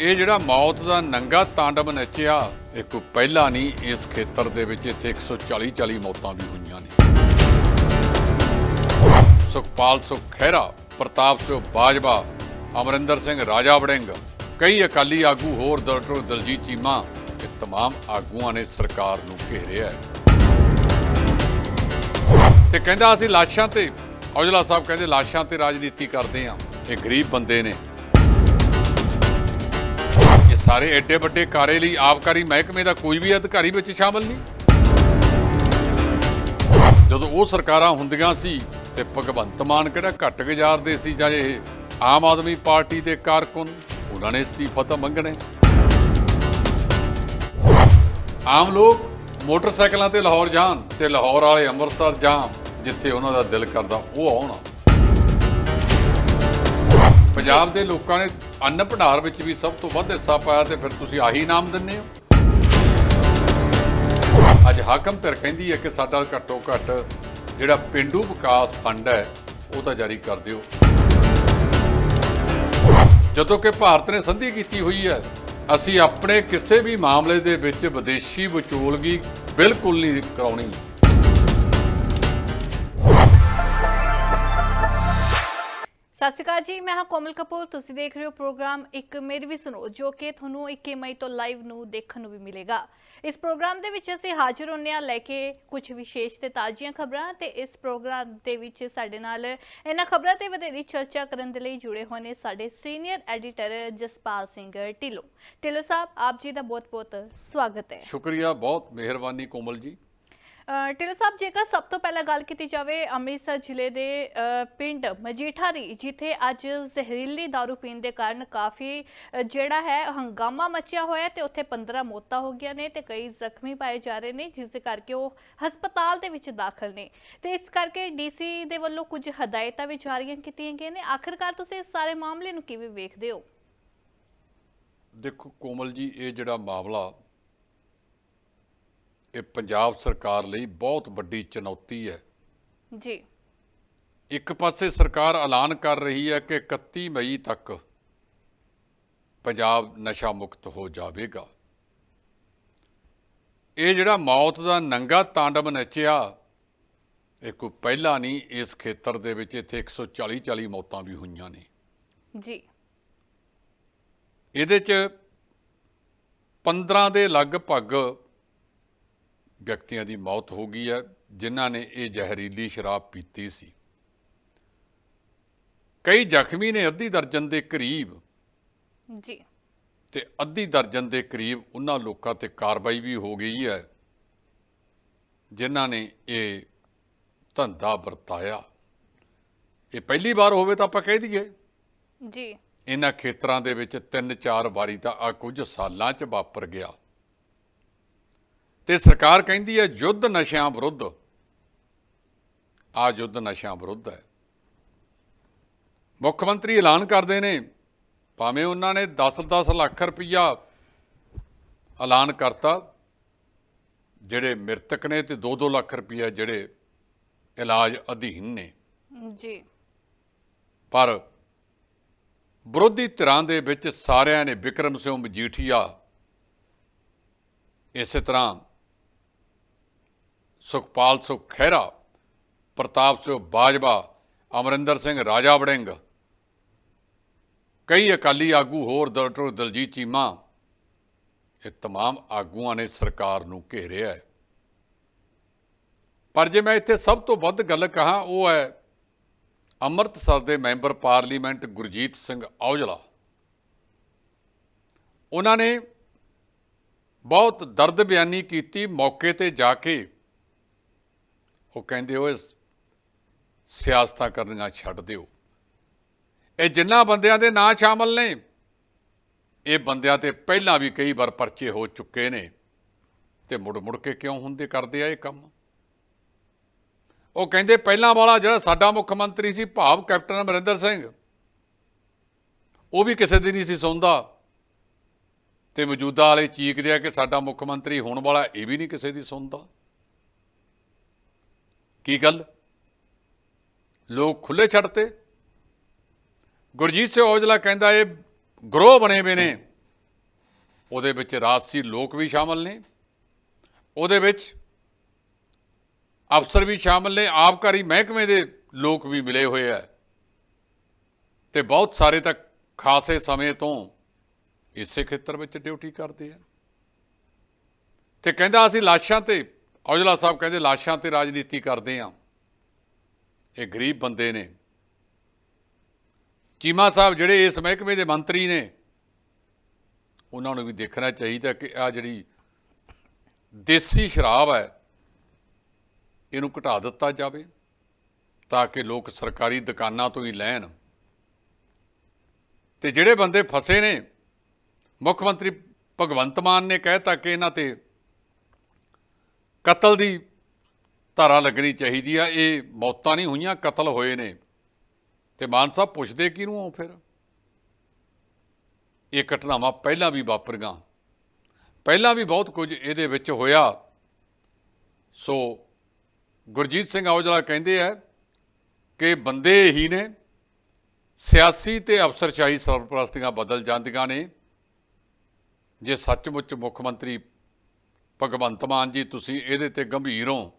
ਇਹ ਜਿਹੜਾ ਮੌਤ ਦਾ ਨੰਗਾ ਤਾਂਡਵ ਨੱਚਿਆ ਇਹ ਕੋਈ ਪਹਿਲਾ ਨਹੀਂ ਇਸ ਖੇਤਰ ਦੇ ਵਿੱਚ ਇੱਥੇ 140 40 ਮੌਤਾਂ ਵੀ ਹੋਈਆਂ ਨੇ ਸੁਖਪਾਲ ਸੁਖ ਖਹਿਰਾ ਪ੍ਰਤਾਪ ਸਿੰਘ ਬਾਜਵਾ ਅਮਰਿੰਦਰ ਸਿੰਘ ਰਾਜਾ ਵੜਿੰਗ ਕਈ ਅਕਾਲੀ ਆਗੂ ਹੋਰ ਡਾਕਟਰ ਦਲਜੀਤ ਚੀਮਾ ਇਹ तमाम ਆਗੂਆਂ ਨੇ ਸਰਕਾਰ ਨੂੰ ਘੇਰਿਆ ਹੈ ਤੇ ਕਹਿੰਦਾ ਅਸੀਂ ਲਾਸ਼ਾਂ ਤੇ ਔਜਲਾ ਸਾਹਿਬ ਕਹਿੰਦੇ ਲਾਸ਼ਾਂ ਤੇ ਰਾਜਨੀਤੀ ਕਰਦੇ ਆ ਇਹ ਗਰੀਬ ਬੰਦੇ ਨੇ ਇਹ ਸਾਰੇ ਐਡੇ ਵੱਡੇ ਕਾਰੇ ਲਈ ਆਬਕਾਰੀ ਮਹਿਕਮੇ ਦਾ ਕੋਈ ਵੀ ਅਧਿਕਾਰੀ ਵਿੱਚ ਸ਼ਾਮਲ ਨਹੀਂ। ਜਦੋਂ ਉਹ ਸਰਕਾਰਾਂ ਹੁੰਦੀਆਂ ਸੀ ਤੇ ਭਗਵੰਤ ਮਾਨ ਕਿਹੜਾ ਘੱਟ ਗੁਜ਼ਾਰਦੇ ਸੀ ਜਾਂ ਇਹ ਆਮ ਆਦਮੀ ਪਾਰਟੀ ਦੇ ਕਾਰਕੁਨ, ਉਹਨਾਂ ਨੇ ਅਸਤੀਫਾ ਤਾਂ ਮੰਗਣੇ। ਆਮ ਲੋਕ ਮੋਟਰਸਾਈਕਲਾਂ ਤੇ ਲਾਹੌਰ ਜਾਣ ਤੇ ਲਾਹੌਰ ਵਾਲੇ ਅੰਮ੍ਰਿਤਸਰ ਜਾਣ, ਜਿੱਥੇ ਉਹਨਾਂ ਦਾ ਦਿਲ ਕਰਦਾ ਉਹ ਆਉਣ। ਪੰਜਾਬ ਦੇ ਲੋਕਾਂ ਨੇ ਅੰਨ ਭੰਡਾਰ ਵਿੱਚ ਵੀ ਸਭ ਤੋਂ ਵੱਧ ਹਿੱਸਾ ਪਾਇਆ ਤੇ ਫਿਰ ਤੁਸੀਂ ਆਹੀ ਇਨਾਮ ਦਿੰਦੇ ਹੋ? ਅੱਜ ਹਾਕਮ ਧਿਰ ਕਹਿੰਦੀ ਹੈ ਕਿ ਸਾਡਾ ਘੱਟੋ ਘੱਟ ਜਿਹੜਾ ਪਿੰਡੂ ਵਿਕਾਸ ਫੰਡ ਹੈ, ਉਹ ਤਾਂ ਜਾਰੀ ਕਰ ਦਿਓ। ਜਦੋਂ ਕਿ ਭਾਰਤ ਨੇ ਸੰਧੀ ਕੀਤੀ ਹੋਈ ਹੈ, ਅਸੀਂ ਆਪਣੇ ਕਿਸੇ ਵੀ ਮਾਮਲੇ ਦੇ ਵਿੱਚ ਵਿਦੇਸ਼ੀ ਵਿਚੋਲਗੀ ਬਿਲਕੁਲ ਨਹੀਂ ਕਰਾਉਣੀ। ਸਤਿ ਸ਼੍ਰੀ ਅਕਾਲ ਜੀ, ਮੈਂ ਹਾਂ ਕੋਮਲ ਕਪੂਰ। ਤੁਸੀਂ ਦੇਖ ਰਹੇ ਹੋ ਪ੍ਰੋਗਰਾਮ ਇੱਕ ਮੇਰੀ ਵੀ ਸੁਣੋ, ਜੋ ਕਿ ਤੁਹਾਨੂੰ 21 ਮਈ ਤੋਂ ਲਾਈਵ ਨੂੰ ਦੇਖਣ ਨੂੰ ਵੀ ਮਿਲੇਗਾ। ਇਸ ਪ੍ਰੋਗਰਾਮ ਦੇ ਵਿੱਚ ਅਸੀਂ ਹਾਜ਼ਰ ਹੁੰਨੇ ਆ ਲੈ ਕੇ ਕੁਝ ਵਿਸ਼ੇਸ਼ ਤੇ ਤਾਜ਼ੀਆਂ ਖਬਰਾਂ ਤੇ ਇਸ ਪ੍ਰੋਗਰਾਮ ਦੇ ਵਿੱਚ ਸਾਡੇ ਨਾਲ ਇਹਨਾਂ ਖਬਰਾਂ ਤੇ ਵਧੇਰੀ ਚਰਚਾ ਕਰਨ ਦੇ ਲਈ ਜੁੜੇ ਹੋਏ ਨੇ ਸਾਡੇ ਸੀਨੀਅਰ ਐਡੀਟਰ ਜਸਪਾਲ ਸਿੰਘ ਢਿੱਲੋਂ। ਢਿੱਲੋਂ ਸਾਹਿਬ, ਆਪ ਜੀ ਦਾ ਬਹੁਤ-ਬਹੁਤ ਸਵਾਗਤ ਹੈ। ਸ਼ੁਕਰੀਆ, ਬਹੁਤ ਮਿਹਰਬਾਨੀ ਕੋਮਲ ਜੀ। ਅ, ਸਾਹਿਬ ਜੇਕਰ ਸਭ ਤੋਂ ਪਹਿਲਾਂ ਗੱਲ ਕੀਤੀ ਜਾਵੇ ਅੰਮ੍ਰਿਤਸਰ ਜ਼ਿਲ੍ਹੇ ਦੇ ਪਿੰਡ ਮਜੀਠਾ ਦੀ ਜਿੱਥੇ ਅੱਜ ਜ਼ਹਿਰੀਲੀ ਦਾਰੂ ਪੀਣ ਦੇ ਕਾਰਨ ਕਾਫੀ ਜਿਹੜਾ ਹੈ ਹੰਗਾਮਾ ਮਚਿਆ ਹੋਇਆ ਤੇ ਉੱਥੇ 15 ਮੌਤਾਂ ਹੋ ਗਈਆਂ ਨੇ ਤੇ ਕਈ ਜ਼ਖਮੀ ਪਾਏ ਜਾ ਰਹੇ ਨੇ ਜਿਸ ਦੇ ਕਰਕੇ ਉਹ ਹਸਪਤਾਲ ਦੇ ਵਿੱਚ ਦਾਖਲ ਨੇ। ਤੇ ਇਸ ਕਰਕੇ ਡੀਸੀ ਦੇ ਵੱਲੋਂ ਕੁਝ ਹਦਾਇਤਾਂ ਵੀ ਜਾਰੀਆਂ ਕੀਤੀਆਂ ਗਈਆਂ ਨੇ। ਆਖਿਰਕਾਰ ਤੁਸੀਂ ਇਸ ਸਾਰੇ ਮਾਮਲੇ ਨੂੰ ਕਿਵੇਂ ਵੇਖਦੇ ਹੋ? ਦੇਖੋ ਕੋਮਲ ਜੀ ਇਹ ਜਿਹੜਾ ਮਾਮਲਾ ਇਹ ਪੰਜਾਬ ਸਰਕਾਰ ਲਈ ਬਹੁਤ ਵੱਡੀ ਚੁਣੌਤੀ ਹੈ। ਜੀ। ਇੱਕ ਪਾਸੇ ਸਰਕਾਰ ਐਲਾਨ ਕਰ ਰਹੀ ਹੈ ਕਿ 31 ਮਈ ਤੱਕ ਪੰਜਾਬ ਨਸ਼ਾ ਮੁਕਤ ਹੋ ਜਾਵੇਗਾ। ਇਹ ਜਿਹੜਾ ਮੌਤ ਦਾ ਨੰਗਾ ਤਾਂਡਵ ਨੱਚਿਆ ਇਹ ਕੋਈ ਪਹਿਲਾ ਨਹੀਂ ਇਸ ਖੇਤਰ ਦੇ ਵਿੱਚ ਇੱਥੇ 140 40 ਮੌਤਾਂ ਵੀ ਹੋਈਆਂ ਨੇ। ਜੀ। ਇਹਦੇ ਚ 15 ਦੇ ਲਗਭਗ ਵਿਅਕਤੀਆਂ ਦੀ ਮੌਤ ਹੋ ਗਈ ਹੈ ਜਿਨ੍ਹਾਂ ਨੇ ਇਹ ਜ਼ਹਿਰੀਲੀ ਸ਼ਰਾਬ ਪੀਤੀ ਸੀ। ਕਈ ਜ਼ਖਮੀ ਨੇ ਅੱਧੀ ਦਰਜਨ ਦੇ ਕਰੀਬ। ਜੀ। ਤੇ ਅੱਧੀ ਦਰਜਨ ਦੇ ਕਰੀਬ ਉਹਨਾਂ ਲੋਕਾਂ ਤੇ ਕਾਰਵਾਈ ਵੀ ਹੋ ਗਈ ਹੈ ਜਿਨ੍ਹਾਂ ਨੇ ਇਹ ਧੰਦਾ ਵਰਤਾਇਆ। ਇਹ ਪਹਿਲੀ ਵਾਰ ਹੋਵੇ ਤਾਂ ਆਪਾਂ ਕਹਿ ਦਈਏ। ਜੀ। ਇਹਨਾਂ ਖੇਤਰਾਂ ਦੇ ਵਿੱਚ ਤਿੰਨ ਚਾਰ ਵਾਰੀ ਤਾਂ ਆ ਕੁਝ ਸਾਲਾਂ 'ਚ ਵਾਪਰ ਗਿਆ। ਤੇ ਸਰਕਾਰ ਕਹਿੰਦੀ ਹੈ ਯੁੱਧ ਨਸ਼ਿਆਂ ਵਿਰੁੱਧ। ਆ ਯੁੱਧ ਨਸ਼ਿਆਂ ਵਿਰੁੱਧ ਹੈ। ਮੁੱਖ ਮੰਤਰੀ ਐਲਾਨ ਕਰਦੇ ਨੇ ਭਾਵੇਂ ਉਹਨਾਂ ਨੇ 10-10 ਲੱਖ ਰੁਪਈਆ ਐਲਾਨ ਕਰਤਾ ਜਿਹੜੇ ਮ੍ਰਿਤਕ ਨੇ ਤੇ 2-2 ਲੱਖ ਰੁਪਈਆ ਜਿਹੜੇ ਇਲਾਜ ਅਧੀਨ ਨੇ। ਜੀ। ਪਰ ਵਿਰੋਧੀ ਧਿਰਾਂ ਦੇ ਵਿੱਚ ਸਾਰਿਆਂ ਨੇ ਵਿਕਰਮ ਸਿੰਘ ਮਜੀਠੀਆ ਇਸੇ ਤਰ੍ਹਾਂ ਸੁਖਪਾਲ ਸੁਖ ਖਹਿਰਾ ਪ੍ਰਤਾਪ ਸਿੰਘ ਬਾਜਵਾ ਅਮਰਿੰਦਰ ਸਿੰਘ ਰਾਜਾ ਵੜਿੰਗ ਕਈ ਅਕਾਲੀ ਆਗੂ ਹੋਰ ਡਾਕਟਰ ਦਲਜੀਤ ਚੀਮਾ ਇਹ तमाम ਆਗੂਆਂ ਨੇ ਸਰਕਾਰ ਨੂੰ ਘੇਰਿਆ ਹੈ ਪਰ ਜੇ ਮੈਂ ਇੱਥੇ ਸਭ ਤੋਂ ਵੱਧ ਗੱਲ ਕਹਾਂ ਉਹ ਹੈ ਅੰਮ੍ਰਿਤਸਰ ਦੇ ਮੈਂਬਰ ਪਾਰਲੀਮੈਂਟ ਗੁਰਜੀਤ ਸਿੰਘ ਔਜਲਾ ਉਹਨਾਂ ਨੇ ਬਹੁਤ ਦਰਦ ਬਿਆਨੀ ਕੀਤੀ ਮੌਕੇ ਤੇ ਜਾ ਕੇ ਉਹ ਕਹਿੰਦੇ, ਓਏ, ਸਿਆਸਤਾਂ ਕਰਨੀਆਂ ਛੱਡ ਦਿਓ। ਇਹ ਜਿੰਨਾ ਬੰਦਿਆਂ ਦੇ ਨਾਂ ਸ਼ਾਮਲ ਨੇ, ਇਹ ਬੰਦਿਆਂ ਤੇ ਪਹਿਲਾਂ ਵੀ ਕਈ ਵਾਰ ਪਰਚੇ ਹੋ ਚੁੱਕੇ ਨੇ। ਤੇ ਮੁੜ ਮੁੜ ਕੇ ਕਿਉਂ ਹੁੰਦੇ ਕਰਦੇ ਆ ਇਹ ਕੰਮ? ਉਹ ਕਹਿੰਦੇ, ਪਹਿਲਾਂ ਵਾਲਾ ਜਿਹੜਾ ਸਾਡਾ ਮੁੱਖ ਮੰਤਰੀ ਸੀ, ਭਾਵ ਕੈਪਟਨ ਅਮਰਿੰਦਰ ਸਿੰਘ, ਉਹ ਵੀ ਕਿਸੇ ਦੀ ਨਹੀਂ ਸੀ ਸੁਣਦਾ ਤੇ ਮੌਜੂਦਾ ਵਾਲੇ ਚੀਕਦੇ ਆ ਕਿ ਸਾਡਾ ਮੁੱਖ ਮੰਤਰੀ ਹੋਣ ਵਾਲਾ ਇਹ ਵੀ ਨਹੀਂ ਕਿਸੇ ਦੀ ਸੁਣਦਾ ਕੀ ਗੱਲ? ਲੋਕ ਖੁੱਲੇ ਛੱਡਤੇ ਗੁਰਜੀਤ ਸਿੰਘ ਔਜਲਾ ਕਹਿੰਦਾ ਇਹ ਗਰੋਹ ਬਣੇ ਹੋਏ ਨੇ। ਉਹਦੇ ਵਿੱਚ ਰਾਜਸੀ ਲੋਕ ਵੀ ਸ਼ਾਮਲ ਨੇ। ਉਹਦੇ ਵਿੱਚ ਅਫਸਰ ਵੀ ਸ਼ਾਮਲ ਨੇ। ਆਬਕਾਰੀ ਮਹਿਕਮੇ ਦੇ ਲੋਕ ਵੀ ਮਿਲੇ ਹੋਏ ਆ। ਤੇ ਬਹੁਤ ਸਾਰੇ ਤਾਂ ਖਾਸੇ ਸਮੇਂ ਤੋਂ ਇਸੇ ਖੇਤਰ ਵਿੱਚ ਡਿਊਟੀ ਕਰਦੇ ਆ। ਤੇ ਕਹਿੰਦਾ ਅਸੀਂ ਲਾਸ਼ਾਂ ਤੇ ਔਜਲਾ ਸਾਹਿਬ ਕਹਿੰਦੇ ਲਾਸ਼ਾਂ ਤੇ ਰਾਜਨੀਤੀ ਕਰਦੇ ਆ। ਇਹ ਗਰੀਬ ਬੰਦੇ ਨੇ। ਚੀਮਾ ਸਾਹਿਬ ਜਿਹੜੇ ਇਸ ਮਹਿਕਮੇ ਦੇ ਮੰਤਰੀ ਨੇ, ਉਹਨਾਂ ਨੂੰ ਵੀ ਦੇਖਣਾ ਚਾਹੀਦਾ ਕਿ ਆ ਜਿਹੜੀ ਦੇਸੀ ਸ਼ਰਾਬ ਹੈ, ਇਹਨੂੰ ਘਟਾ ਦਿੱਤਾ ਜਾਵੇ ਤਾਂ ਕਿ ਲੋਕ ਸਰਕਾਰੀ ਦੁਕਾਨਾਂ ਤੋਂ ਹੀ ਲੈਣ। ਤੇ ਜਿਹੜੇ ਬੰਦੇ ਫਸੇ ਨੇ, ਮੁੱਖ ਮੰਤਰੀ ਭਗਵੰਤ ਮਾਨ ਨੇ ਕਹਿਤਾ ਕਿ ਇਹਨਾਂ ਤੇ ਕਤਲ ਦੀ ਧਾਰਾ ਲੱਗਣੀ ਚਾਹੀਦੀ ਆ, ਇਹ ਮੌਤਾਂ ਨਹੀਂ ਹੋਈਆਂ, ਕਤਲ ਹੋਏ ਨੇ। ਤੇ ਮਾਨ ਸਾਹਿਬ ਪੁੱਛਦੇ ਕਿਹਨੂੰ ਹੋ ਫਿਰ? ਇਹ ਘਟਨਾਵਾਂ ਪਹਿਲਾਂ ਵੀ ਵਾਪਰੀਆਂ। ਪਹਿਲਾਂ ਵੀ ਬਹੁਤ ਕੁਝ ਇਹਦੇ ਵਿੱਚ ਹੋਇਆ। ਸੋ ਗੁਰਜੀਤ ਸਿੰਘ ਔਜਲਾ ਕਹਿੰਦੇ ਆ ਕਿ ਬੰਦੇ ਹੀ ਨੇ, ਸਿਆਸੀ ਤੇ ਅਫਸਰਸ਼ਾਹੀ ਸਰਪ੍ਰਸਤੀਆਂ ਬਦਲ ਜਾਂਦੀਆਂ ਨੇ। ਜੇ ਸੱਚਮੁੱਚ ਮੁੱਖ ਮੰਤਰੀ ਭਗਵੰਤ ਮਾਨ ਜੀ ਤੁਸੀਂ ਇਹਦੇ ਤੇ ਗੰਭੀਰ ਹੋ।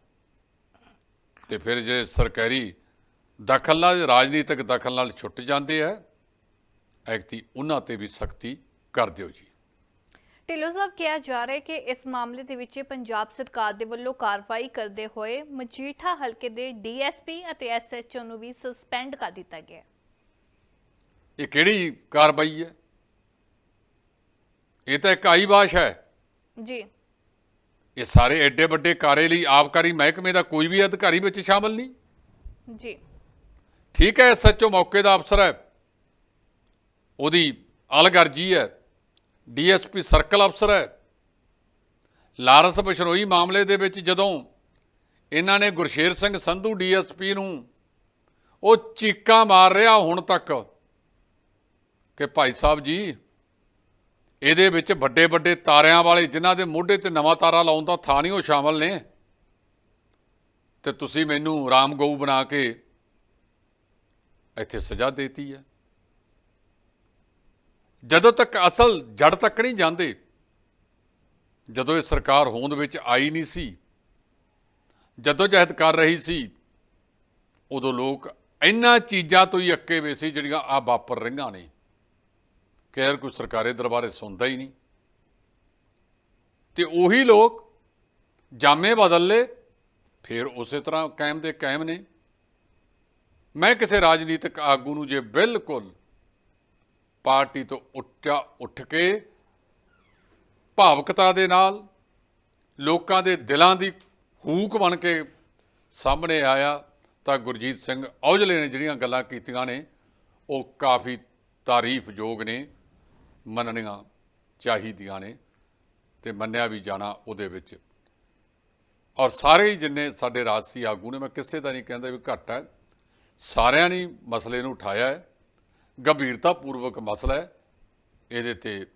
ਤੇ ਫਿਰ ਜੇ ਸਰਕਾਰੀ ਦਖਲ ਨਾਲ ਰਾਜਨੀਤਿਕ ਦਖਲ ਨਾਲ ਛੁੱਟ ਜਾਂਦੇ ਆ ਐਕਤੀ ਉਹਨਾਂ ਤੇ ਵੀ ਸਖਤੀ ਕਰ ਦਿਓ ਜੀ। ਢਿੱਲੋਂ ਸਾਹਿਬ ਕਿਹਾ ਜਾ ਰਿਹਾ ਕਿ ਇਸ ਮਾਮਲੇ ਦੇ ਵਿੱਚ ਪੰਜਾਬ ਸਰਕਾਰ ਦੇ ਵੱਲੋਂ ਕਾਰਵਾਈ ਕਰਦੇ ਹੋਏ ਮਜੀਠਾ ਹਲਕੇ ਦੇ ਡੀਐਸਪੀ ਅਤੇ ਐਸਐਚਓ ਨੂੰ ਵੀ ਸਸਪੈਂਡ ਕਰ ਦਿੱਤਾ ਗਿਆ ਇਹ ਕਿਹੜੀ ਕਾਰਵਾਈ ਹੈ? ਇਹ ਤਾਂ ਇੱਕ ਆਈਬਾਸ਼ ਹੈ। ਜੀ। ਇਹ ਸਾਰੇ ਐਡੇ ਵੱਡੇ ਕਾਰੇ ਲਈ ਆਬਕਾਰੀ ਮਹਿਕਮੇ ਦਾ ਕੋਈ ਵੀ ਅਧਿਕਾਰੀ ਵਿੱਚ ਸ਼ਾਮਲ ਨਹੀਂ? ਜੀ। ਠੀਕ ਹੈ ਸੱਚੋ ਮੌਕੇ ਦਾ ਅਫਸਰ ਹੈ। ਉਹਦੀ ਅਲਗਰਜੀ ਹੈ। ਡੀਐਸਪੀ ਸਰਕਲ ਅਫਸਰ ਹੈ। ਲਾਰਸ ਬਸ਼ਨੋਈ ਮਾਮਲੇ ਦੇ ਵਿੱਚ ਜਦੋਂ ਇਹਨਾਂ ਨੇ ਗੁਰਸ਼ੇਰ ਸਿੰਘ ਸੰਧੂ ਡੀਐਸਪੀ ਨੂੰ ਉਹ ਚੀਕਾਂ ਮਾਰ ਰਿਹਾ ਹੁਣ ਤੱਕ ਕਿ ਭਾਈ ਸਾਹਿਬ ਜੀ ਇਹਦੇ ਵਿੱਚ ਵੱਡੇ ਵੱਡੇ ਤਾਰਿਆਂ ਵਾਲੇ ਜਿਨ੍ਹਾਂ ਦੇ ਮੋਢੇ ਤੇ ਨਵਾਂ ਤਾਰਾ ਲਾਉਣ ਦਾ ਥਾਂ ਨਹੀਂ ਉਹ ਸ਼ਾਮਲ ਨੇ। ਤੇ ਤੁਸੀਂ ਮੈਨੂੰ ਰਾਮ ਗਊ ਬਣਾ ਕੇ ਇੱਥੇ ਸਜ਼ਾ ਦੇਤੀ ਹੈ। ਜਦੋਂ ਤੱਕ ਅਸਲ ਜੜ ਤੱਕ ਨਹੀਂ ਜਾਂਦੇ, ਜਦੋਂ ਇਹ ਸਰਕਾਰ ਹੋਂਦ ਵਿੱਚ ਆਈ ਨਹੀਂ ਸੀ, ਜਦੋਂ ਜਹਿਦ ਕਰ ਰਹੀ ਸੀ, ਉਦੋਂ ਲੋਕ ਇਹਨਾਂ ਚੀਜ਼ਾਂ ਤੋਂ ਹੀ ਅੱਕੇ ਵੇ ਸੀ ਜਿਹੜੀਆਂ ਆ ਵਾਪਰ ਰਹੀਆਂ ਨੇ। ਕਿ ਕੋਈ ਸਰਕਾਰੀ ਦਰਬਾਰੇ ਸੁਣਦਾ ਹੀ ਨਹੀਂ। ਤੇ ਉਹੀ ਲੋਕ ਜਾਮੇ ਬਦਲ ਲਏ, ਫਿਰ ਉਸੇ ਤਰ੍ਹਾਂ ਕਾਇਮ ਦੇ ਕਾਇਮ ਨੇ। ਮੈਂ ਕਿਸੇ ਰਾਜਨੀਤਿਕ ਆਗੂ ਨੂੰ ਜੇ ਬਿਲਕੁਲ ਪਾਰਟੀ ਤੋਂ ਉੱਚਾ ਉੱਠ ਕੇ ਭਾਵਕਤਾ ਦੇ ਨਾਲ ਲੋਕਾਂ ਦੇ ਦਿਲਾਂ ਦੀ ਹੂਕ ਬਣ ਕੇ ਸਾਹਮਣੇ ਆਇਆ, ਤਾਂ ਗੁਰਜੀਤ ਸਿੰਘ ਔਜਲੇ ਨੇ ਜਿਹੜੀਆਂ ਗੱਲਾਂ ਕੀਤੀਆਂ ਨੇ, ਉਹ ਕਾਫੀ ਤਾਰੀਫਯੋਗ ਨੇ। ਮੰਨਣੀਆਂ ਚਾਹੀਦੀਆਂ ਨੇ ਤੇ ਮੰਨਿਆ ਵੀ ਜਾਣਾ ਉਹਦੇ ਵਿੱਚ। ਔਰ ਸਾਰੇ ਹੀ ਜਿੰਨੇ ਸਾਡੇ ਰਾਜਸੀ ਆਗੂ ਨੇ, ਮੈਂ ਕਿਸੇ ਦਾ ਨਹੀਂ ਕਹਿੰਦਾ ਵੀ ਘੱਟ ਹੈ। ਸਾਰਿਆਂ ਨੇ ਮਸਲੇ ਨੂੰ ਉਠਾਇਆ ਹੈ। ਗੰਭੀਰਤਾ ਪੂਰਵਕ ਮਸਲਾ ਹੈ। ਇਹਦੇ ਤੇ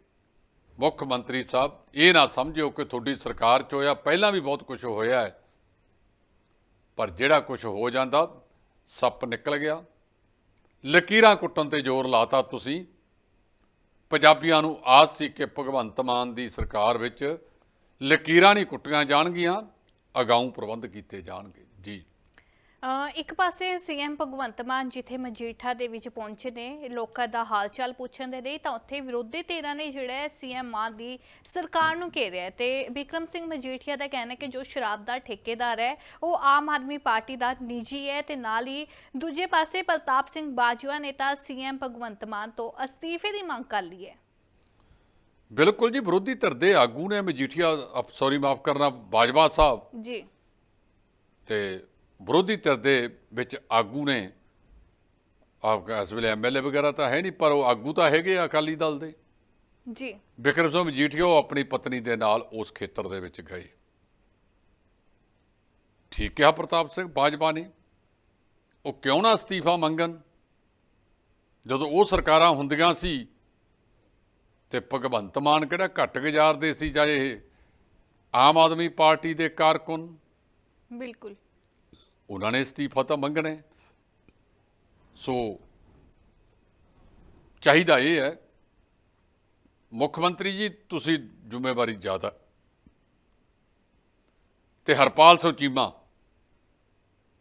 ਮੁੱਖ ਮੰਤਰੀ ਸਾਹਿਬ ਇਹ ਨਾ ਸਮਝਿਓ ਕਿ ਤੁਹਾਡੀ ਸਰਕਾਰ 'ਚ ਹੋਇਆ ਪਹਿਲਾਂ ਵੀ ਬਹੁਤ ਕੁਝ ਹੋਇਆ ਹੈ। ਪਰ ਜਿਹੜਾ ਕੁਝ ਹੋ ਜਾਂਦਾ, ਸੱਪ ਨਿਕਲ ਗਿਆ। ਲਕੀਰਾਂ ਕੁੱਟਣ ਤੇ ਜ਼ੋਰ ਲਾਤਾ ਤੁਸੀਂ। ਪੰਜਾਬੀਆਂ ਨੂੰ ਆਸ ਸੀ ਕਿ ਭਗਵੰਤ ਮਾਨ ਦੀ ਸਰਕਾਰ ਵਿੱਚ ਲਕੀਰਾਂ ਨਹੀਂ ਕੁੱਟੀਆਂ ਜਾਣਗੀਆਂ, ਅਗਾਊਂ ਪ੍ਰਬੰਧ ਕੀਤੇ ਜਾਣਗੇ। ਜੀ। ਇੱਕ ਪਾਸੇ ਸੀਐਮ ਭਗਵੰਤ ਮਾਨ ਜਿੱਥੇ ਮਜੀਠਾ ਦੇ ਵਿੱਚ ਪਹੁੰਚੇ ਨੇ ਲੋਕਾਂ ਦਾ ਹਾਲ ਚਾਲ ਪੁੱਛਣ ਦੇ ਲਈ ਤਾਂ ਉੱਥੇ ਵਿਰੋਧੀ ਧਿਰਾਂ ਨੇ ਜਿਹੜਾ ਸੀਐਮ ਮਾਨ ਦੀ ਸਰਕਾਰ ਨੂੰ ਘੇਰਿਆ ਤੇ ਵਿਕਰਮ ਸਿੰਘ ਮਜੀਠੀਆ ਦਾ ਕਹਿਣਾ ਕਿ ਜੋ ਸ਼ਰਾਬ ਦਾ ਠੇਕੇਦਾਰ ਹੈ ਉਹ ਆਮ ਆਦਮੀ ਪਾਰਟੀ ਦਾ ਨਿੱਜੀ ਹੈ ਤੇ ਨਾਲ ਹੀ ਦੂਜੇ ਪਾਸੇ ਪ੍ਰਤਾਪ ਸਿੰਘ ਬਾਜਵਾ ਨੇ ਤਾਂ ਸੀਐਮ ਭਗਵੰਤ ਮਾਨ ਤੋਂ ਅਸਤੀਫੇ ਦੀ ਮੰਗ ਕਰ ਲਈ ਹੈ। ਬਿਲਕੁਲ ਜੀ ਵਿਰੋਧੀ ਧਿਰ ਦੇ ਆਗੂ ਨੇ ਮਜੀਠੀਆ ਸੌਰੀ ਮਾਫ ਕਰਨਾ ਬਾਜਵਾ ਸਾਹਿਬ। ਜੀ। ਤੇ ਵਿਰੋਧੀ ਧਿਰ ਦੇ ਵਿੱਚ ਆਗੂ ਨੇ। ਆਪ ਇਸ ਵੇਲੇ ਐਮਐਲਏ ਵਗੈਰਾ ਤਾਂ ਹੈ ਨਹੀਂ ਪਰ ਉਹ ਆਗੂ ਤਾਂ ਹੈਗੇ ਆ ਅਕਾਲੀ ਦਲ ਦੇ। ਜੀ। ਬਿਕਰਮ ਸਿੰਘ ਮਜੀਠੀਆ ਉਹ ਆਪਣੀ ਪਤਨੀ ਦੇ ਨਾਲ ਉਸ ਖੇਤਰ ਦੇ ਵਿੱਚ ਗਏ। ਠੀਕ ਕਿਹਾ ਪ੍ਰਤਾਪ ਸਿੰਘ ਬਾਜਵਾ ਨੇ। ਉਹ ਕਿਉਂ ਨਾ ਅਸਤੀਫਾ ਮੰਗਣ? ਜਦੋਂ ਉਹ ਸਰਕਾਰਾਂ ਹੁੰਦੀਆਂ ਸੀ ਤੇ ਭਗਵੰਤ ਮਾਨ ਕਿਹੜਾ ਘੱਟ ਗੁਜ਼ਾਰਦੇ ਸੀ ਚਾਹੇ ਇਹ ਆਮ ਆਦਮੀ ਪਾਰਟੀ ਦੇ ਕਾਰਕੁਨ। ਬਿਲਕੁਲ। ਉਹਨਾਂ ਨੇ ਅਸਤੀਫਾ ਤਾਂ ਮੰਗਣਾ। ਸੋ ਚਾਹੀਦਾ ਇਹ ਹੈ ਮੁੱਖ ਮੰਤਰੀ ਜੀ ਤੁਸੀਂ ਜ਼ਿੰਮੇਵਾਰੀ ਜ਼ਿਆਦਾ। ਤੇ ਹਰਪਾਲ ਸਿੰਘ ਚੀਮਾ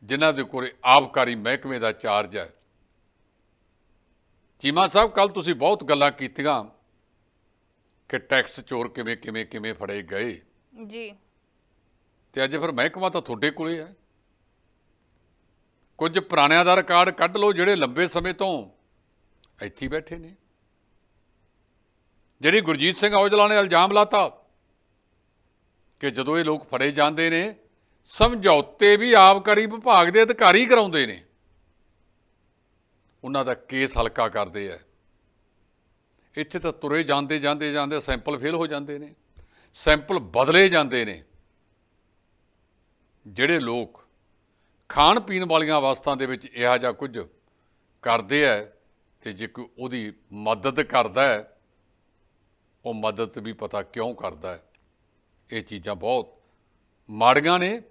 ਜਿਨ੍ਹਾਂ ਦੇ ਕੋਲ ਆਬਕਾਰੀ ਮਹਿਕਮੇ ਦਾ ਚਾਰਜ ਹੈ। ਚੀਮਾ ਸਾਹਿਬ ਕੱਲ ਤੁਸੀਂ ਬਹੁਤ ਗੱਲਾਂ ਕੀਤੀਆਂ ਕਿ ਟੈਕਸ ਚੋਰ ਕਿਵੇਂ ਕਿਵੇਂ ਕਿਵੇਂ ਫੜੇ ਗਏ। ਜੀ। ਤੇ ਅੱਜ ਫਿਰ ਮਹਿਕਮਾ ਤਾਂ ਤੁਹਾਡੇ ਕੋਲੇ ਹੈ। ਕੁਝ ਪੁਰਾਣਿਆਂ ਦਾ ਰਿਕਾਰਡ ਕੱਢ ਲਓ ਜਿਹੜੇ ਲੰਬੇ ਸਮੇਂ ਤੋਂ ਇੱਥੇ ਬੈਠੇ ਨੇ। ਜਿਹੜੀ ਗੁਰਜੀਤ ਸਿੰਘ ਔਜਲਾ ਨੇ ਇਲਜ਼ਾਮ ਲਾਤਾ ਕਿ ਜਦੋਂ ਇਹ ਲੋਕ ਫੜੇ ਜਾਂਦੇ ਨੇ, ਸਮਝੌਤੇ ਵੀ ਆਬਕਾਰੀ ਵਿਭਾਗ ਦੇ ਅਧਿਕਾਰੀ ਕਰਾਉਂਦੇ ਨੇ। ਉਹਨਾਂ ਦਾ ਕੇਸ ਹਲਕਾ ਕਰਦੇ ਆ। ਇੱਥੇ ਤਾਂ ਤੁਰੇ ਜਾਂਦੇ ਜਾਂਦੇ ਜਾਂਦੇ ਸੈਂਪਲ ਫੇਲ ਹੋ ਜਾਂਦੇ ਨੇ, ਸੈਂਪਲ ਬਦਲੇ ਜਾਂਦੇ ਨੇ। ਜਿਹੜੇ ਲੋਕ ਖਾਣ ਪੀਣ ਵਾਲੀਆਂ ਵਸਤਾਂ ਦੇ ਵਿੱਚ ਇਹੋ ਜਿਹਾ ਕੁਝ ਕਰਦੇ ਆ ਤੇ ਜੇ ਕੋਈ ਉਹਦੀ ਮਦਦ ਕਰਦਾ ਹੈ ਉਹ ਮਦਦ ਵੀ ਪਤਾ ਕਿਉਂ ਕਰਦਾ ਹੈ ਇਹ ਚੀਜ਼ਾਂ ਬਹੁਤ ਮਾੜੀਆਂ ਨੇ।